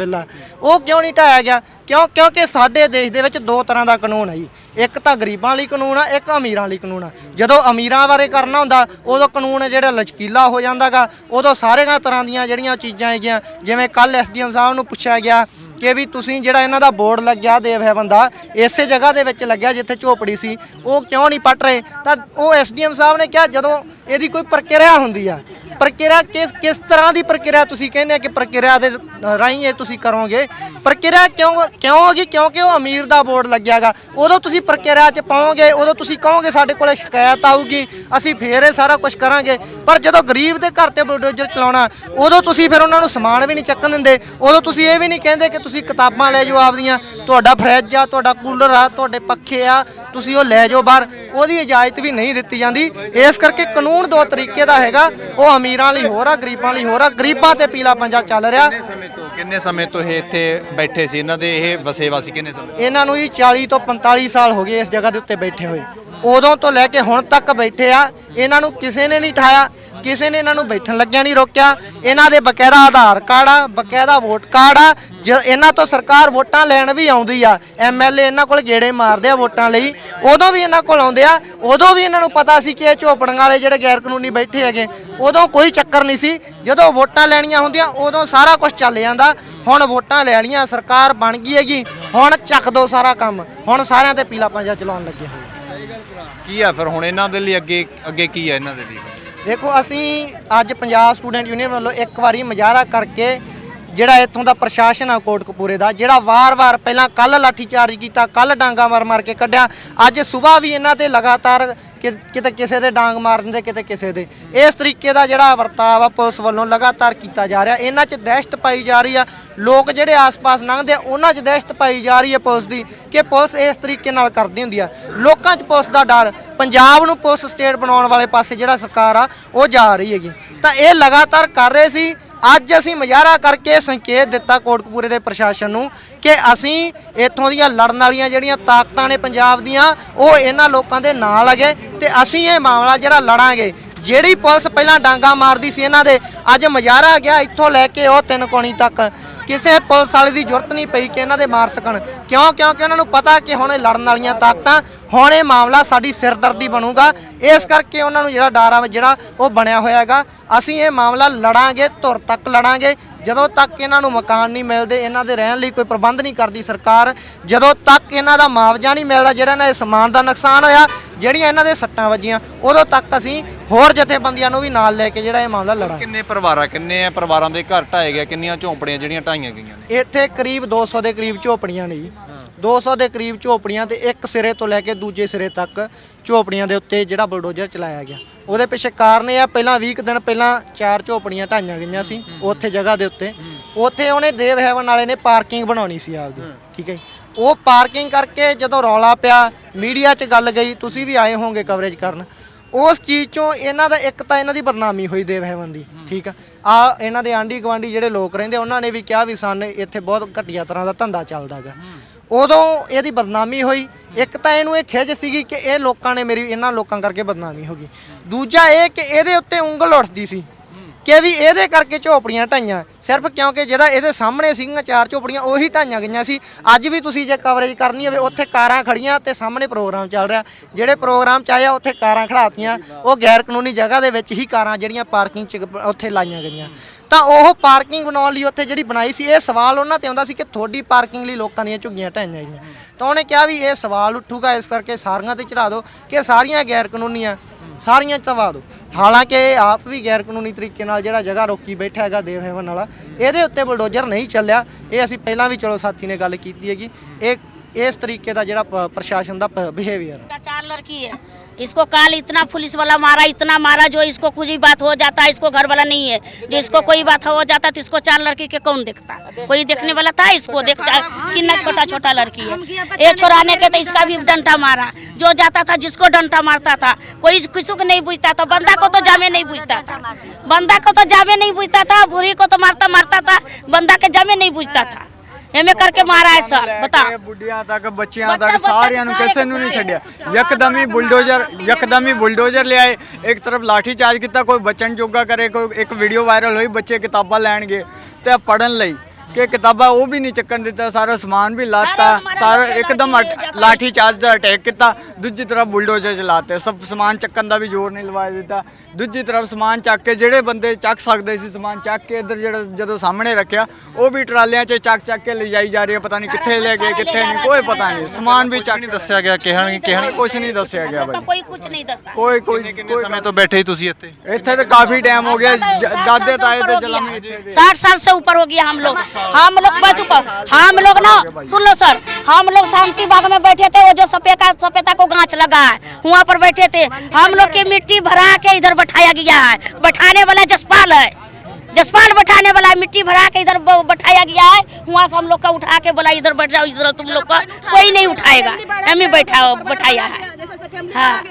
ਉਹ ਕਿਉਂ ਨਹੀਂ ਢਾਇਆ ਗਿਆ? ਕਿਉਂ, ਕਿਉਂਕਿ ਸਾਡੇ ਦੇਸ਼ ਦੇ ਵਿੱਚ ਦੋ ਤਰ੍ਹਾਂ ਦਾ ਕਾਨੂੰਨ ਹੈ ਜੀ। ਇੱਕ ਤਾਂ ਗਰੀਬਾਂ ਲਈ ਕਾਨੂੰਨ ਆ, ਇੱਕ ਅਮੀਰਾਂ ਲਈ ਕਾਨੂੰਨ ਆ। ਜਦੋਂ ਅਮੀਰਾਂ ਬਾਰੇ ਕਰਨਾ ਹੁੰਦਾ, ਉਦੋਂ ਕਾਨੂੰਨ ਜਿਹੜਾ ਲਚਕੀਲਾ ਹੋ ਜਾਂਦਾਗਾ। ਉਦੋਂ ਸਾਰੀਆਂ ਤਰ੍ਹਾਂ ਦੀਆਂ ਜਿਹੜੀਆਂ ਚੀਜ਼ਾਂ ਹੈਗੀਆਂ, ਜਿਵੇਂ ਕੱਲ ਐਸਡੀਐਮ ਸਾਹਿਬ ਨੂੰ ਪੁੱਛਿਆ ਗਿਆ ਕਿ ਵੀ ਤੁਸੀਂ ਜਿਹੜਾ ਇਹਨਾਂ ਦਾ ਬੋਰਡ ਲੱਗਿਆ, ਦੇਵ ਹੈ ਬੰਦਾ ਇਸੇ ਜਗ੍ਹਾ ਦੇ ਵਿੱਚ ਲੱਗਿਆ ਜਿੱਥੇ ਝੋਪੜੀ ਸੀ, ਉਹ ਕਿਉਂ ਨਹੀਂ ਪੱਟ ਰਹੇ? ਤਾਂ ਉਹ ਐਸਡੀਐਮ ਸਾਹਿਬ ਨੇ ਕਿਹਾ, ਜਦੋਂ ਇਹਦੀ ਕੋਈ ਪ੍ਰਕਿਰਿਆ ਹੁੰਦੀ ਆ ਪ੍ਰਕਿਰਿਆ ਕਿਸ ਕਿਸ ਤਰ੍ਹਾਂ ਦੀ ਪ੍ਰਕਿਰਿਆ ਤੁਸੀਂ ਕਹਿੰਦੇ ਆ ਕਿ ਪ੍ਰਕਿਰਿਆ ਦੇ ਰਾਹੀਂ ਇਹ ਤੁਸੀਂ ਕਰੋਗੇ? ਪ੍ਰਕਿਰਿਆ ਕਿਉਂ ਕਿਉਂ ਹੋਗੀ ਕਿਉਂਕਿ ਉਹ ਅਮੀਰ ਦਾ ਬੋਰਡ ਲੱਗਿਆਗਾ। ਉਦੋਂ ਤੁਸੀਂ ਪ੍ਰਕਿਰਿਆ 'ਚ ਪਾਓਗੇ, ਉਦੋਂ ਤੁਸੀਂ ਕਹੋਗੇ ਸਾਡੇ ਕੋਲੇ ਸ਼ਿਕਾਇਤ ਆਊਗੀ, ਅਸੀਂ ਫੇਰ ਇਹ ਸਾਰਾ ਕੁਝ ਕਰਾਂਗੇ। ਪਰ ਜਦੋਂ ਗਰੀਬ ਦੇ ਘਰ ਤੇ ਬੁਲਡੋਜ਼ਰ ਚਲਾਉਣਾ, ਉਦੋਂ ਤੁਸੀਂ ਫਿਰ ਉਹਨਾਂ ਨੂੰ ਸਮਾਨ ਵੀ ਨਹੀਂ ਚੱਕਣ ਦਿੰਦੇ। ਉਦੋਂ ਤੁਸੀਂ ਇਹ ਵੀ ਨਹੀਂ ਕਹਿੰਦੇ ਕਿ ਤੁਸੀਂ ਕਿਤਾਬਾਂ ਲੈ ਜਾਓ ਆਪਦੀਆਂ। ਤੁਹਾਡਾ ਫਰਿੱਜ ਆ, ਤੁਹਾਡਾ ਕੂਲਰ ਆ, ਤੁਹਾਡੇ ਪੱਖੇ ਆ, ਤੁਸੀਂ ਉਹ ਲੈ ਜਾਓ ਬਾਹਰ। ਉਹਦੀ ਇਜਾਜ਼ਤ ਵੀ ਨਹੀਂ ਦਿੱਤੀ ਜਾਂਦੀ। ਇਸ ਕਰਕੇ ਕਾਨੂੰਨ ਦੋ ਤਰੀਕੇ ਦਾ ਹੈਗਾ। ਉਹ ਅਮੀਰਾਂ ਲਈ ਹੋਰ ਆ ਗਰੀਬਾਂ ਲਈ ਹੋਰ ਆ। ਗਰੀਬਾਂ ਤੇ ਪੀਲਾ ਪੰਜਾ ਚੱਲ ਰਿਹਾ। ਕਿੰਨੇ ਸਮੇਂ ਤੋਂ ਕਿੰਨੇ ਸਮੇਂ ਤੋਂ ਇਹ ਇੱਥੇ ਬੈਠੇ ਸੀ? ਇਹਨਾਂ ਦੇ ਇਹ ਵਸੇਵਾਸੀ ਕਿੰਨੇ ਸਮੇਂ ਇਹਨਾਂ ਨੂੰ ਜੀ 40 ਤੋਂ 45 ਸਾਲ ਹੋ ਗਏ ਇਸ ਜਗ੍ਹਾ ਦੇ ਉੱਤੇ ਬੈਠੇ ਹੋਏ। ਉਦੋਂ ਤੋਂ ਲੈ ਕੇ ਹੁਣ ਤੱਕ ਬੈਠੇ ਆ, ਇਹਨਾਂ ਨੂੰ ਕਿਸੇ ਨੇ ਨਹੀਂ ਠਾਇਆ, ਕਿਸੇ ਨੇ ਇਹਨਾਂ ਨੂੰ ਬੈਠਣ ਲੱਗਿਆ ਨਹੀਂ ਰੋਕਿਆ। ਇਹਨਾਂ ਦੇ ਬਕਾਇਦਾ ਆਧਾਰ ਕਾਰਡ ਆ, ਬਕਾਇਦਾ ਵੋਟ ਕਾਰਡ ਆ, ਜ ਇਹਨਾਂ ਤੋਂ ਸਰਕਾਰ ਵੋਟਾਂ ਲੈਣ ਵੀ ਆਉਂਦੀ ਆ। ਐਮਐਲਏ ਇਹਨਾਂ ਕੋਲ ਗੇੜੇ ਮਾਰਦੇ ਆ ਵੋਟਾਂ ਲਈ, ਉਦੋਂ ਵੀ ਇਹਨਾਂ ਕੋਲ ਆਉਂਦੇ ਆ, ਉਦੋਂ ਵੀ ਇਹਨਾਂ ਨੂੰ ਪਤਾ ਸੀ ਕਿ ਇਹ ਝੋਪੜੀਆਂ ਵਾਲੇ ਜਿਹੜੇ ਗੈਰ ਕਾਨੂੰਨੀ ਬੈਠੇ ਹੈਗੇ, ਉਦੋਂ ਕੋਈ ਚੱਕਰ ਨਹੀਂ ਸੀ। ਜਦੋਂ ਵੋਟਾਂ ਲੈਣੀਆਂ ਹੁੰਦੀਆਂ, ਉਦੋਂ ਸਾਰਾ ਕੁਝ ਚੱਲ ਜਾਂਦਾ। ਹੁਣ ਵੋਟਾਂ ਲੈ ਲਈਆਂ ਸਰਕਾਰ ਬਣ ਗਈ ਹੈਗੀ, ਹੁਣ ਚੱਕ ਦੋ ਸਾਰਾ ਕੰਮ। ਹੁਣ ਸਾਰਿਆਂ ਤੇ ਪੀਲਾ ਪੰਜਾ ਚਲਾਉਣ ਲੱਗੇ ਹੋਏ। ਕੀ ਆ ਫਿਰ ਹੁਣ ਇਹਨਾਂ ਦੇ ਲਈ ਅੱਗੇ ਅੱਗੇ ਕੀ ਆ ਇਹਨਾਂ ਦੇ ਲਈ? ਦੇਖੋ, ਅਸੀਂ ਅੱਜ ਪੰਜਾਬ ਸਟੂਡੈਂਟ ਯੂਨੀਅਨ ਵੱਲੋਂ ਇੱਕ ਵਾਰੀ ਮੁਜ਼ਾਹਰਾ ਕਰਕੇ ਜਿਹੜਾ ਇੱਥੋਂ ਦਾ ਪ੍ਰਸ਼ਾਸਨ ਆ ਕੋਟਕਪੂਰੇ ਦਾ, ਜਿਹੜਾ ਵਾਰ-ਵਾਰ ਪਹਿਲਾਂ ਕੱਲ ਲਾਠੀਚਾਰਜ ਕੀਤਾ ਕੱਲ ਡਾਂਗਾ ਮਾਰ-ਮਾਰ ਕੇ ਕੱਢਿਆ, ਅੱਜ ਸਵੇਰ ਵੀ ਇਹਨਾਂ ਤੇ ਲਗਾਤਾਰ ਕਿ- ਕਿਤੇ ਕਿਸੇ ਦੇ ਡਾਂਗ ਮਾਰਨ ਦੇ ਕਿਤੇ ਕਿਸੇ ਦੇ। ਇਸ ਤਰੀਕੇ ਦਾ ਜਿਹੜਾ ਵਰਤਾਵ ਆ ਪੁਲਿਸ ਵੱਲੋਂ ਲਗਾਤਾਰ ਕੀਤਾ ਜਾ ਰਿਹਾ। ਇਹਨਾਂ 'ਚ ਦਹਿਸ਼ਤ ਪਾਈ ਜਾ ਰਹੀ ਆ। ਲੋਕ ਜਿਹੜੇ ਆਸ-ਪਾਸ ਲੰਘਦੇ ਆ, ਉਹਨਾਂ 'ਚ ਦਹਿਸ਼ਤ ਪਾਈ ਜਾ ਰਹੀ ਹੈ ਪੁਲਿਸ ਦੀ ਕਿ ਪੁਲਿਸ ਇਸ ਤਰੀਕੇ ਨਾਲ ਕਰਦੀ ਹੁੰਦੀ ਆ। ਲੋਕਾਂ 'ਚ ਪੁਲਿਸ ਦਾ ਡਰ, ਪੰਜਾਬ ਨੂੰ ਪੁਲਿਸ ਸਟੇਟ ਬਣਾਉਣ ਵਾਲੇ ਪਾਸੇ ਜਿਹੜਾ ਸਰਕਾਰ ਆ, ਉਹ ਜਾ ਰਹੀ ਹੈਗੀ। ਤਾਂ ਇਹ ਲਗਾਤਾਰ ਕਰ ਰਹੇ ਸੀ। ਅੱਜ ਅਸੀਂ ਮੁਜ਼ਾਹਰਾ ਕਰਕੇ ਸੰਕੇਤ ਦਿੱਤਾ ਕੋਟਕਪੂਰੇ ਦੇ ਪ੍ਰਸ਼ਾਸਨ ਨੂੰ ਕਿ ਅਸੀਂ ਇੱਥੋਂ ਦੀਆਂ ਲੜਨ ਵਾਲੀਆਂ ਜਿਹੜੀਆਂ ਤਾਕਤਾਂ ਨੇ ਪੰਜਾਬ ਦੀਆਂ, ਉਹ ਇਹਨਾਂ ਲੋਕਾਂ ਦੇ ਨਾਲ ਹੈਗੇ ਤੇ ਅਸੀਂ ਇਹ ਮਾਮਲਾ ਜਿਹੜਾ ਲੜਾਂਗੇ, ਜਿਹੜੀ ਪੁਲਿਸ ਪਹਿਲਾਂ ਡਾਂਗਾ ਮਾਰਦੀ ਸੀ ਇਹਨਾਂ ਦੇ, ਅੱਜ ਮੁਜ਼ਾਹਰਾ ਗਿਆ ਇੱਥੋਂ ਲੈ ਕੇ ਉਹ ਤਿੰਨ ਕੋਣੀ ਤੱਕ। ਕਿਸੇ ਪੁਲਿਸ ਵਾਲੇ ਦੀ ਜ਼ਰੂਰਤ ਨਹੀਂ ਪਈ ਕਿ ਇਹਨਾਂ ਦੇ ਮਾਰ ਸਕਣ। ਕਿਉਂ? ਕਿਉਂਕਿ ਉਹਨਾਂ ਨੂੰ ਪਤਾ ਕਿ ਹੁਣ ਇਹ ਲੜਨ ਵਾਲੀਆਂ ਤਾਕਤਾਂ, ਹੁਣ ਇਹ ਮਾਮਲਾ ਸਾਡੀ ਸਿਰਦਰਦੀ ਬਣੂਗਾ। ਇਸ ਕਰਕੇ ਉਹਨਾਂ ਨੂੰ ਜਿਹੜਾ ਡਰ ਆ ਜਿਹੜਾ ਉਹ ਬਣਿਆ ਹੋਇਆ ਹੈਗਾ। ਅਸੀਂ ਇਹ ਮਾਮਲਾ ਲੜਾਂਗੇ, ਧੁਰ ਤੱਕ ਲੜਾਂਗੇ। ਜਦੋਂ ਤੱਕ ਇਹਨਾਂ ਨੂੰ ਮਕਾਨ ਨਹੀਂ ਮਿਲਦੇ ਇਹਨਾਂ ਦੇ ਰਹਿਣ ਲਈ ਕੋਈ ਪ੍ਰਬੰਧ ਨਹੀਂ ਕਰਦੀ ਸਰਕਾਰ ਜਦੋਂ ਤੱਕ ਇਹਨਾਂ ਦਾ ਮੁਆਵਜ਼ਾ ਨਹੀਂ ਮਿਲਦਾ ਜਿਹੜਾ ਇਹਨਾਂ ਦੇ ਸਮਾਨ ਦਾ ਨੁਕਸਾਨ ਹੋਇਆ ਜਿਹੜੀਆਂ ਇਹਨਾਂ ਦੇ ਸੱਟਾਂ ਵੱਜੀਆਂ ਉਦੋਂ ਤੱਕ ਅਸੀਂ ਹੋਰ ਜਥੇਬੰਦੀਆਂ ਨੂੰ ਵੀ ਨਾਲ ਲੈ ਕੇ ਜਿਹੜਾ ਇਹ ਮਾਮਲਾ ਲੜਾਂਗੇ। ਕਿੰਨੇ ਪਰਿਵਾਰ ਕਿੰਨੇ ਆ? ਪਰਿਵਾਰਾਂ ਦੇ ਘਰ ਢਾਏ ਗਏ? ਕਿੰਨੀਆਂ ਝੌਂਪੜੀਆਂ ਜਿਹੜੀਆਂ ਢਾਈਆਂ ਗਈਆਂ ਨੇ? ਇੱਥੇ ਕਰੀਬ 200 ਦੇ ਕਰੀਬ ਝੋਪੜੀਆਂ ਨੇ ਜੀ। 200 ਦੇ ਕਰੀਬ ਝੋਪੜੀਆਂ ਤੇ ਇੱਕ ਸਿਰੇ ਤੋਂ ਲੈ ਕੇ ਦੂਜੇ ਸਿਰੇ ਤੱਕ ਝੋਪੜੀਆਂ ਦੇ ਉੱਤੇ ਜਿਹੜਾ ਬਲਡੋਜ਼ਰ ਚਲਾਇਆ ਗਿਆ। ਉਹਦੇ ਪਿੱਛੇ ਕਾਰਨ ਇਹ ਆ ਪਹਿਲਾਂ 20 ਕੁ ਦਿਨ ਪਹਿਲਾਂ ਚਾਰ ਝੋਪੜੀਆਂ ਢਾਈਆਂ ਗਈਆਂ ਸੀ ਉੱਥੇ ਜਗ੍ਹਾ ਦੇ ਉੱਤੇ। ਉੱਥੇ ਉਹਨੇ ਦੇਵ ਹੈਵਨ ਵਾਲੇ ਨੇ ਪਾਰਕਿੰਗ ਬਣਾਉਣੀ ਸੀ ਆਪਦੀ ਠੀਕ ਹੈ। ਉਹ ਪਾਰਕਿੰਗ ਕਰਕੇ ਜਦੋਂ ਰੌਲਾ ਪਿਆ ਮੀਡੀਆ 'ਚ ਗੱਲ ਗਈ ਤੁਸੀਂ ਵੀ ਆਏ ਹੋਵੋਗੇ ਕਵਰੇਜ ਕਰਨ। ਉਸ ਚੀਜ਼ ਚੋਂ ਇਹਨਾਂ ਦਾ ਇੱਕ ਤਾਂ ਇਹਨਾਂ ਦੀ ਬਦਨਾਮੀ ਹੋਈ ਦੇਵ ਹੈਵਨ ਦੀ ਠੀਕ ਆ। ਆ ਇਹਨਾਂ ਦੇ ਆਂਢੀ ਗਵਾਂਢੀ ਜਿਹੜੇ ਲੋਕ ਰਹਿੰਦੇ ਉਹਨਾਂ ਨੇ ਵੀ ਕਿਹਾ ਵੀ ਸਾਨੂੰ ਇੱਥੇ ਬਹੁਤ ਘਟੀਆ ਤਰ੍ਹਾਂ ਦਾ ਧੰਦਾ ਚੱਲਦਾਗਾ ਉਦੋਂ ਇਹਦੀ ਬਦਨਾਮੀ ਹੋਈ। ਇੱਕ ਤਾਂ ਇਹਨੂੰ ਇਹ ਖਿੱਚ ਸੀਗੀ ਕਿ ਇਹ ਲੋਕਾਂ ਨੇ ਮੇਰੀ ਇਹਨਾਂ ਲੋਕਾਂ ਕਰਕੇ ਬਦਨਾਮੀ ਹੋ ਗਈ। ਦੂਜਾ ਇਹ ਕਿ ਇਹਦੇ ਉੱਤੇ ਉਂਗਲ ਉੱਠਦੀ ਸੀ। ਕਿ ਵੀ ਇਹਦੇ ਕਰਕੇ ਝੋਪੜੀਆਂ ਢਾਈਆਂ, ਸਿਰਫ ਕਿਉਂਕਿ ਜਿਹੜਾ ਇਹਦੇ ਸਾਹਮਣੇ ਸੀਗੀਆਂ ਚਾਰ ਝੋਪੜੀਆਂ, ਉਹੀ ਢਾਈਆਂ ਗਈਆਂ ਸੀ। ਅੱਜ ਵੀ ਤੁਸੀਂ ਜੇ ਕਵਰੇਜ ਕਰਨੀ ਹੋਵੇ, ਉੱਥੇ ਕਾਰਾਂ ਖੜੀਆਂ ਤੇ ਸਾਹਮਣੇ ਪ੍ਰੋਗਰਾਮ ਚੱਲ ਰਿਹਾ। ਜਿਹੜੇ ਪ੍ਰੋਗਰਾਮ ਚ ਆਇਆ, ਉੱਥੇ ਕਾਰਾਂ ਖੜਾਤੀਆਂ ਉਹ ਗੈਰ ਕਾਨੂੰਨੀ ਜਗ੍ਹਾ ਦੇ ਵਿੱਚ ਹੀ ਕਾਰਾਂ ਜਿਹੜੀਆਂ ਪਾਰਕਿੰਗ ਚ ਉੱਥੇ ਲਾਈਆਂ ਗਈਆਂ। ਤਾਂ ਉਹ ਪਾਰਕਿੰਗ ਬਣਾਉਣ ਲਈ ਉੱਥੇ ਜਿਹੜੀ ਬਣਾਈ ਸੀ, ਇਹ ਸਵਾਲ ਉਹਨਾਂ ਤੇ ਆਉਂਦਾ ਸੀ ਕਿ ਤੁਹਾਡੀ ਪਾਰਕਿੰਗ ਲਈ ਲੋਕਾਂ ਦੀਆਂ ਝੁੱਗੀਆਂ ਢਾਈਆਂ ਗਈਆਂ। ਤਾਂ ਉਹਨੇ ਕਿਹਾ ਵੀ ਇਹ ਸਵਾਲ ਉੱਠੂਗਾ, ਇਸ ਕਰਕੇ ਸਾਰੀਆਂ ਤੇ ਚੜਾ ਦਿਓ ਕਿ ਸਾਰੀਆਂ ਗੈਰ ਕਾਨੂੰਨੀਆਂ ਸਾਰੀਆਂ ਚਵਾ ਦਿਓ ਹਾਲਾਂਕਿ ਇਹ ਆਪ ਵੀ ਗੈਰ ਕਾਨੂੰਨੀ ਤਰੀਕੇ ਨਾਲ ਜਿਹੜਾ ਜਗ੍ਹਾ ਰੋਕੀ ਬੈਠਾ ਹੈਗਾ ਦੇਵ ਹੈਵਨ ਵਾਲਾ ਇਹਦੇ ਉੱਤੇ ਬਲਡੋਜ਼ਰ ਨਹੀਂ ਚੱਲਿਆ ਇਹ ਅਸੀਂ ਪਹਿਲਾਂ ਵੀ ਚਲੋ ਸਾਥੀ ਨੇ ਗੱਲ ਕੀਤੀ ਹੈਗੀ ਇਹ ਇਸ ਤਰੀਕੇ ਦਾ ਜਿਹੜਾ ਪ- ਪ੍ਰਸ਼ਾਸਨ ਦਾ ਬਿਹੇਵੀਅਰ का चार लड़की है इसको काल इतना पुलिस वाला मारा इतना मारा जो इसको कुछ ही बात हो जाता है इसको घर वाला नहीं है। जो इसको कोई बात हो जाता तो इसको चार लड़की के कौन देखता? कोई देखने वाला था इसको देखता कितना छोटा छोटा लड़की है। ये छोड़ाने के तो इसका भी डंटा मारा। जो जाता था जिसको डंटा मारता था कोई किसी को नहीं पूछता था बंदा को तो जामे नहीं पूछता था बंदा को तो जामे नहीं पूछता था बुरी को तो मारता मारता था बंदा के जामे नहीं पूछता था। ਐਵੇਂ ਕਰਕੇ ਮਾਰਾ ਹੈ ਸਰ ਬਤਾ। ਬੁੱਢੀਆਂ ਤੱਕ ਬੱਚਿਆਂ ਤੱਕ ਸਾਰਿਆਂ ਨੂੰ ਕਿਸੇ ਨੂੰ ਨਹੀਂ ਛੱਡਿਆ। ਯਕਦਮ ਹੀ ਬੁਲਡੋਜ਼ਰ ਯਕਦਮ ਹੀ ਬੁਲਡੋਜ਼ਰ ਲਿਆਏ ਇੱਕ ਤਰਫ ਲਾਠੀ ਚਾਰਜ ਕੀਤਾ ਕੋਈ ਬਚਨ ਜੋਗਾ ਕਰੇ ਕੋਈ ਇੱਕ ਵੀਡੀਓ ਵਾਇਰਲ ਹੋਈ ਬੱਚੇ ਕਿਤਾਬਾਂ ਲੈਣਗੇ ਤੇ ਪੜਨ ਲਈ। ਕਿ ਕਿਤਾਬਾਂ ਉਹ ਵੀ ਨਹੀਂ ਚੱਕਣ ਦਿੱਤਾ ਸਾਰਾ ਸਮਾਨ ਵੀ ਲਾਤਾ ਸਾਰਾ ਹਮਾਰਾ ਸਾਰਾ ਬੱਚੇ ਇੱਕਦਮ ਲਾਠੀ ਅਟ- ਲੈ ਲਾਠੀ ਚਾਰਜ ਦਾ ਅਟੈਕ ਕੀਤਾ ਦੂਜੀ ਤਰਫ ਬੁਲਡੋਜ਼ਰ ਚਲਾਤੇ ਸਭ ਸਮਾਨ ਚੱਕਣ ਦਾ ਵੀ ਜ਼ੋਰ ਨਹੀਂ ਲਵਾ ਦਿੱਤਾ ਦੂਜੀ ਤਰਫ ਸਮਾਨ ਚੱਕ ਕੇ ਜਿਹੜੇ ਬੰਦੇ ਚੱਕ ਸਕਦੇ ਸੀ ਸਮਾਨ ਚੱਕ ਕੇ ਇੱਧਰ ਜਿਹੜਾ ਜਦੋਂ ਸਾਹਮਣੇ ਰੱਖਿਆ ਉਹ ਵੀ ਟਰਾਲਿਆਂ 'ਚ ਚੱਕ ਚੱਕ ਕੇ ਲਿਜਾਈ ਜਾ ਰਹੀ ਹੈ ਪਤਾ ਨਹੀਂ ਕਿੱਥੇ ਲੈ ਗਏ ਕਿੱਥੇ ਨਹੀਂ ਕੋਈ ਪਤਾ ਨਹੀਂ ਸਮਾਨ ਵੀ ਚੱਕ ਨਹੀਂ ਦੱਸਿਆ ਗਿਆ ਕਿਹਾ ਨਹੀਂ ਕਿਹਾ ਨਹੀਂ ਕੁਝ ਨਹੀਂ ਦੱਸਿਆ ਗਿਆ तो ਬਾਈ कोई कुछ नहीं दसा ਕੋਈ ਕੋਈ ਕਿੰਨੇ ਸਮੇਂ ਤੋਂ ਬੈਠੇ ਸੀ ਤੁਸੀਂ ਇੱਥੇ ਇੱਥੇ ਤਾਂ ਕਾਫੀ ਟਾਈਮ ਹੋ ਗਿਆ ਜ- ਦਾਦੇ ਤਾਏ ਤੇ ਜਲਮ ਇੱਥੇ ਦੇ। साठ साल से ऊपर हो गया हम लोग हम लोग हम लोग ना सुन लो सर हम लोग शांति बाग में बैठे थे वो जो सपेता सपेता को गाछ लगा है वहाँ पर बैठे थे। हम लोग की मिट्टी भरा के इधर बैठाया गया है। बैठाने वाला जसपाल है। जसपाल बैठाने वाला है, मिट्टी भरा के इधर बैठाया गया है। वहाँ से हम लोग का उठा के बोला इधर बैठ जाओ इधर तुम लोग का कोई नहीं उठाएगा। हम ही बैठा बैठाया है। हाँ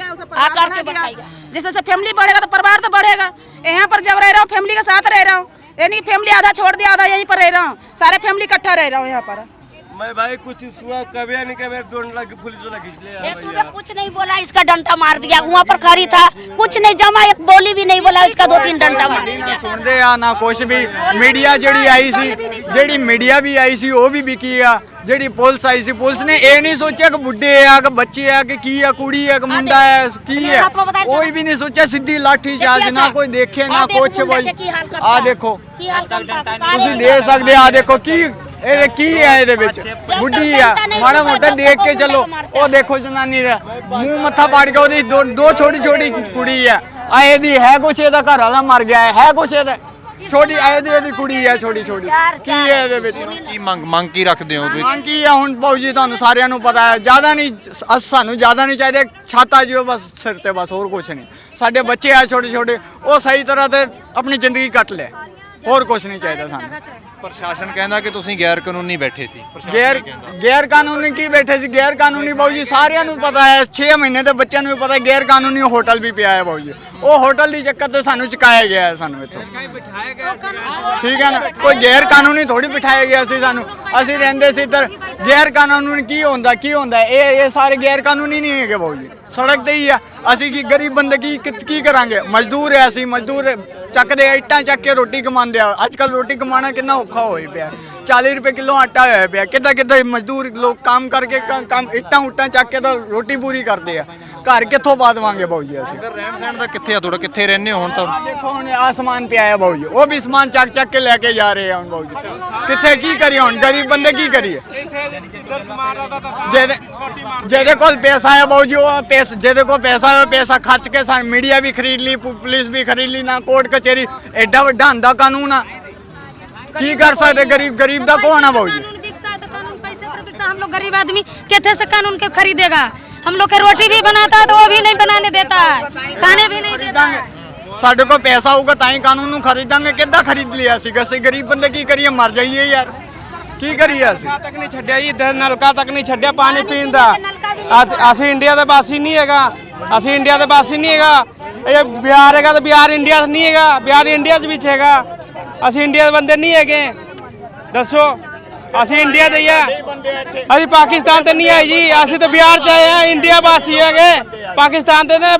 बैठाएगा। जैसे फैमिली बढ़ेगा तो परिवार तो बढ़ेगा। यहाँ पर जब रह रहा हूँ फैमिली के साथ रह रहा हूँ। यानी फैमिली आधा छोड़ दिया आधा यहीं पर रह रहा हूँ सारे फैमिली इकट्ठा रह रहा हूँ यहाँ पर मैं भाई कुछ हुआ कभी नहीं कि मैं दो लग पुलिस वाला खींच लिया ये सुबह कुछ नहीं बोला इसका डंडा मार दिया वहाँ पर खड़ी था कुछ नहीं जमा एक बोली भी नहीं बोला इसका दो तीन डंडा मार दिया ਸੁਣਦੇ ਆ ਨਾ ਕੁਛ ਵੀ ਮੀਡੀਆ ਜਿਹੜੀ ਆਈ ਸੀ ਜਿਹੜੀ ਮੀਡੀਆ ਵੀ ਆਈ ਸੀ ਉਹ ਵੀ ਵਿਕੀ ਆ ਜਿਹੜੀ ਪੁਲਿਸ ਆਈ ਸੀ ਪੁਲਿਸ ਨੇ ਇਹ ਨਹੀਂ ਸੋਚਿਆ ਕਿ ਬੁੱਢੇ ਆ ਕਿ ਬੱਚੇ ਆ ਕਿ ਕੀ ਆ ਕੁੜੀ ਆ ਕਿ ਮੁੰਡਾ ਹੈ ਕੀ ਹੈ ਕੋਈ ਵੀ ਨਹੀਂ ਸੋਚਿਆ ਸਿੱਧੀ ਲਾਠੀ ਚਾਰਜ ਨਾ ਕੋਈ ਦੇਖੇ ਨਾ ਕੁਛ ਬਈ ਆ ਦੇਖੋ की हाल करता था? ਤੁਸੀਂ ਦੇਖ ਸਕਦੇ ਆ ਦੇਖੋ ਕੀ ਇਹ ਕੀ ਹੈ ਇਹਦੇ ਵਿੱਚ? ਬੁੱਢੀ ਆ। ਮਾੜਾ ਮੋਟਾ ਦੇਖ ਕੇ ਚੱਲੋ। ਉਹ ਦੇਖੋ ਜਨਾਨੀ ਦਾ। ਮੂੰਹ ਮੱਥਾ ਪਾੜ ਕੇ ਉਹਦੀ ਦੋ ਛੋਟੀ ਛੋਟੀ ਕੁੜੀ ਆ। ਆ ਇਹਦੀ ਹੈ ਕੁਛ? ਇਹਦਾ ਘਰ ਵਾਲਾ ਮਰ ਗਿਆ। ਹੈ ਹੈ ਕੁਛ ਇਹਦਾ? ਛੋਟੀ ਇਹਦੀ ਇਹਦੀ ਕੁੜੀ ਆ ਛੋਟੀ ਛੋਟੀ। ਕੀ ਹੈ ਇਹਦੇ ਵਿੱਚ? ਕੀ ਮੰਗ ਮੰਗ ਕੀ ਰੱਖਦੇ ਹੋ ਤੁਸੀਂ? ਮੰਗ ਕੀ ਆ? ਹੁਣ ਬਾਊ ਜੀ ਤੁਹਾਨੂੰ ਸਾਰਿਆਂ ਨੂੰ ਪਤਾ ਹੈ। ਜ਼ਿਆਦਾ ਨਹੀਂ ਅਸ ਸਾਨੂੰ ਜ਼ਿਆਦਾ ਨਹੀਂ ਚਾਹੀਦੇ। ਛਾਤਾ ਜਿਓ ਬਸ ਸਿਰ ਤੇ ਬਸ ਹੋਰ ਕੁਛ ਨਹੀਂ। ਸਾਡੇ ਬੱਚੇ ਆ ਛੋਟੇ ਛੋਟੇ। ਉਹ ਸਹੀ ਤਰ੍ਹਾਂ ਤੇ ਆਪਣੀ ਜ਼ਿੰਦਗੀ ਕੱਟ ਲੈ ਹੋਰ ਕੁਛ ਨਹੀਂ ਚਾਹੀਦਾ ਸਾਨੂੰ। ਪ੍ਰਸ਼ਾਸਨ ਕਹਿੰਦਾ ਕਿ ਤੁਸੀਂ ਗੈਰ ਕਾਨੂੰਨੀ ਬੈਠੇ ਸੀ। ਗੈਰ। ਗੈਰ ਕਾਨੂੰਨੀ ਕੀ ਬੈਠੇ ਸੀ? ਗੈਰ ਕਾਨੂੰਨੀ ਬਾਊ ਜੀ ਸਾਰਿਆਂ ਨੂੰ ਪਤਾ ਹੈ 6 ਮਹੀਨੇ ਦੇ ਬੱਚਿਆਂ ਨੂੰ ਵੀ ਪਤਾ ਹੈ ਗੈਰ ਕਾਨੂੰਨੀ ਹੋਟਲ ਵੀ ਪਿਆ ਹੈ ਬਾਊ ਜੀ। ਉਹ ਹੋਟਲ ਦੀ ਚੱਕਰ ਤੇ ਸਾਨੂੰ ਚੁਕਾਇਆ ਗਿਆ ਹੈ ਸਾਨੂੰ ਇੱਥੋਂ। ਠੀਕ ਹੈ ਨਾ? ਕੋਈ ਗੈਰ ਕਾਨੂੰਨੀ ਥੋੜੀ ਬਿਠਾਇਆ ਗਿਆ ਸੀ ਸਾਨੂੰ। ਅਸੀਂ ਰਹਿੰਦੇ ਸੀ ਇੱਧਰ। ਗੈਰ ਕਾਨੂੰਨੀ ਕੀ ਹੁੰਦਾ ਕੀ ਹੁੰਦਾ? ਇਹ ਇਹ ਸਾਰੇ ਗੈਰ ਕਾਨੂੰਨੀ ਨਹੀਂ ਹੈਗੇ ਬਾਊ ਜੀ। ਸੜਕ ਤੇ ਹੀ ਆ। ਅਸੀਂ ਕੀ ਗਰੀਬ ਬੰਦੇ ਕੀ ਕੀ ਕਰਾਂਗੇ? ਮਜ਼ਦੂਰ ਹੈ ਅਸੀਂ ਮਜ਼ਦੂਰ ਚੱਕਦੇ ਆ, ਇੱਟਾਂ ਚੱਕ ਕੇ ਰੋਟੀ ਕਮਾਉਂਦੇ ਆ। ਅੱਜ ਕੱਲ ਰੋਟੀ ਕਮਾਉਣਾ ਕਿੰਨਾ ਔਖਾ ਹੋਇਆ ਪਿਆ। 40 ਰੁਪਏ ਕਿਲੋ ਆਟਾ ਹੋਇਆ ਪਿਆ। ਕਿੱਦਾਂ ਕਿੱਦਾਂ ਮਜ਼ਦੂਰ ਲੋਕ ਕੰਮ ਕਰਕੇ ਕੰਮ ਇੱਟਾਂ ਉੱਟਾਂ ਚੱਕ ਕੇ ਤਾਂ ਰੋਟੀ ਪੂਰੀ ਕਰਦੇ ਆ। ਘਰ ਕਿੱਥੋਂ ਪਾ ਦੇਵਾਂਗੇ ਬਾਊ ਜੀ ਅਸੀਂ? ਫਿਰ ਰਹਿਣ ਸਹਿਣ ਦਾ ਕਿੱਥੇ ਆ? ਤੁਹਾਡਾ ਕਿੱਥੇ ਰਹਿੰਦੇ ਹੋ ਹੁਣ ਤਾਂ? ਦੇਖੋ ਹੁਣ ਆਹ ਸਮਾਨ ਪਿਆ ਹੈ ਬਾਊ ਜੀ। ਉਹ ਵੀ ਸਮਾਨ ਚੱਕ ਚੱਕ ਕੇ ਲੈ ਕੇ ਜਾ ਰਹੇ ਆ ਹੁਣ ਬਾਊ ਜੀ। ਕਿੱਥੇ ਕੀ ਕਰੀਏ ਹੁਣ? ਗਰੀਬ ਬੰਦੇ ਕੀ ਕਰੀਏ? ਜਿਹਦੇ ਜਿਹਦੇ ਕੋਲ ਪੈਸਾ ਹੈ ਬਾਊ ਜੀ ਉਹ ਪੈਸਾ ਜਿਹਦੇ ਕੋਲ ਪੈਸਾ ਹੈ ਪੈਸਾ ਖਰਚ ਕੇ ਮੀਡੀਆ ਵੀ ਖਰੀਦ ਲਈ ਪੁਲਿਸ ਵੀ ਖਰੀਦ ਲਈ ਨਾ ਕੋਰਟ ਕਚਹਿਰੀ ਐਡਾ ਵੱਡਾ ਹੁੰਦਾ ਕਾਨੂੰਨ ਆ ਕੀ ਕਰ ਸਕਦੇ ਗਰੀਬ ਗਰੀਬ ਦਾ ਕੌਣ ਆ ਬਾਊ ਜੀ कानून बिकता है तो कानून पैसे पर बिकता है। हम लोग गरीब आदमी कैसे से कानून के खरीदेगा हम लोग के रोटी भी बनाता है तो वो भी नहीं बनाने देता है खाने भी नहीं देता है ਖਰੀਦਾਂਗੇ ਸਾਡੇ ਕੋਲ ਪੈਸਾ ਹੋਊਗਾ ਤਾਂ ਹੀ ਕਾਨੂੰਨ ਨੂੰ ਖਰੀਦਾਂਗੇ ਕਿੱਦਾਂ ਖਰੀਦ ਲਿਆ ਸੀਗਾ ਅਸੀਂ ਗਰੀਬ ਬੰਦੇ ਕੀ ਕਰੀਏ ਮਰ ਜਾਈਏ ਯਾਰ ਕੀ ਕਰੀਏ ਅਸੀਂ ਤੱਕ ਨਹੀਂ ਛੱਡਿਆ ਜੀ ਇੱਧਰ ਨਲਕਾ ਤੱਕ ਨਹੀਂ ਛੱਡਿਆ ਪਾਣੀ ਪੀਣ ਦਾ ਅੱਜ ਅਸੀਂ ਇੰਡੀਆ ਦੇ ਵਾਸੀ ਨਹੀਂ ਹੈਗਾ ਅਸੀਂ ਇੰਡੀਆ ਦੇ ਵਾਸੀ ਨਹੀਂ ਹੈਗਾ ਇਹ ਬਿਹਾਰ ਹੈਗਾ ਤਾਂ ਬਿਹਾਰ ਇੰਡੀਆ 'ਚ ਨਹੀਂ ਹੈਗਾ ਬਿਹਾਰ ਇੰਡੀਆ 'ਚ ਵਿੱਚ ਹੈਗਾ। ਅਸੀਂ ਇੰਡੀਆ ਦੇ ਬੰਦੇ ਨਹੀਂ ਹੈਗੇ। ਦੱਸੋ ਅਸੀਂ ਇੰਡੀਆ ਦੇ ਹੀ ਆ। ਅਸੀਂ ਪਾਕਿਸਤਾਨ ਤੇ ਨਹੀਂ ਆਏ ਜੀ। ਅਸੀਂ ਤਾਂ ਬਿਹਾਰ 'ਚ ਆਏ ਆ ਇੰਡੀਆ ਵਾਸੀ ਹੈਗੇ। ਪਾਕਿਸਤਾਨ ਤੇ ਨਾ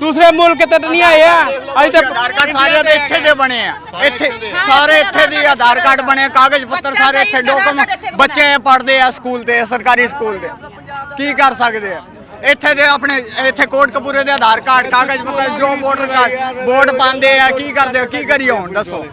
ਦੂਸਰੇ ਮੁਲਕ ਤੇ ਨਹੀਂ ਆਏ ਆ। ਅਸੀਂ ਤਾਂ ਆਧਾਰ ਕਾਰਡ ਸਾਰੇ ਦੇ ਇੱਥੇ ਦੇ ਬਣੇ ਆ। ਇੱਥੇ ਸਾਰੇ ਇੱਥੇ ਦੇ ਆਧਾਰ ਕਾਰਡ ਬਣੇ ਕਾਗਜ਼ ਪੱਤਰ ਸਾਰੇ ਇੱਥੇ ਡਾਕੂਮੈਂਟ ਬੱਚੇ ਪੜ੍ਹਦੇ ਆ ਸਕੂਲ ਤੇ ਸਰਕਾਰੀ ਸਕੂਲ ਦੇ ਕੀ ਕਰ ਸਕਦੇ ਆ? ਇੱਥੇ ਦੇ ਆਪਣੇ, ਇੱਥੇ ਕੋਟ ਕਪੂਰੇ ਦੇ ਆਧਾਰ ਕਾਰਡ, ਕਾਗਜ਼ ਪੱਤਰ, ਜੋ ਵੋਟਰ ਕਾਰਡ ਵੋਟ ਪਾਉਂਦੇ ਆ, ਕੀ ਕਰਦੇ ਹੋ, ਕੀ ਕਰੀਏ ਹੁਣ? ਦੱਸੋ।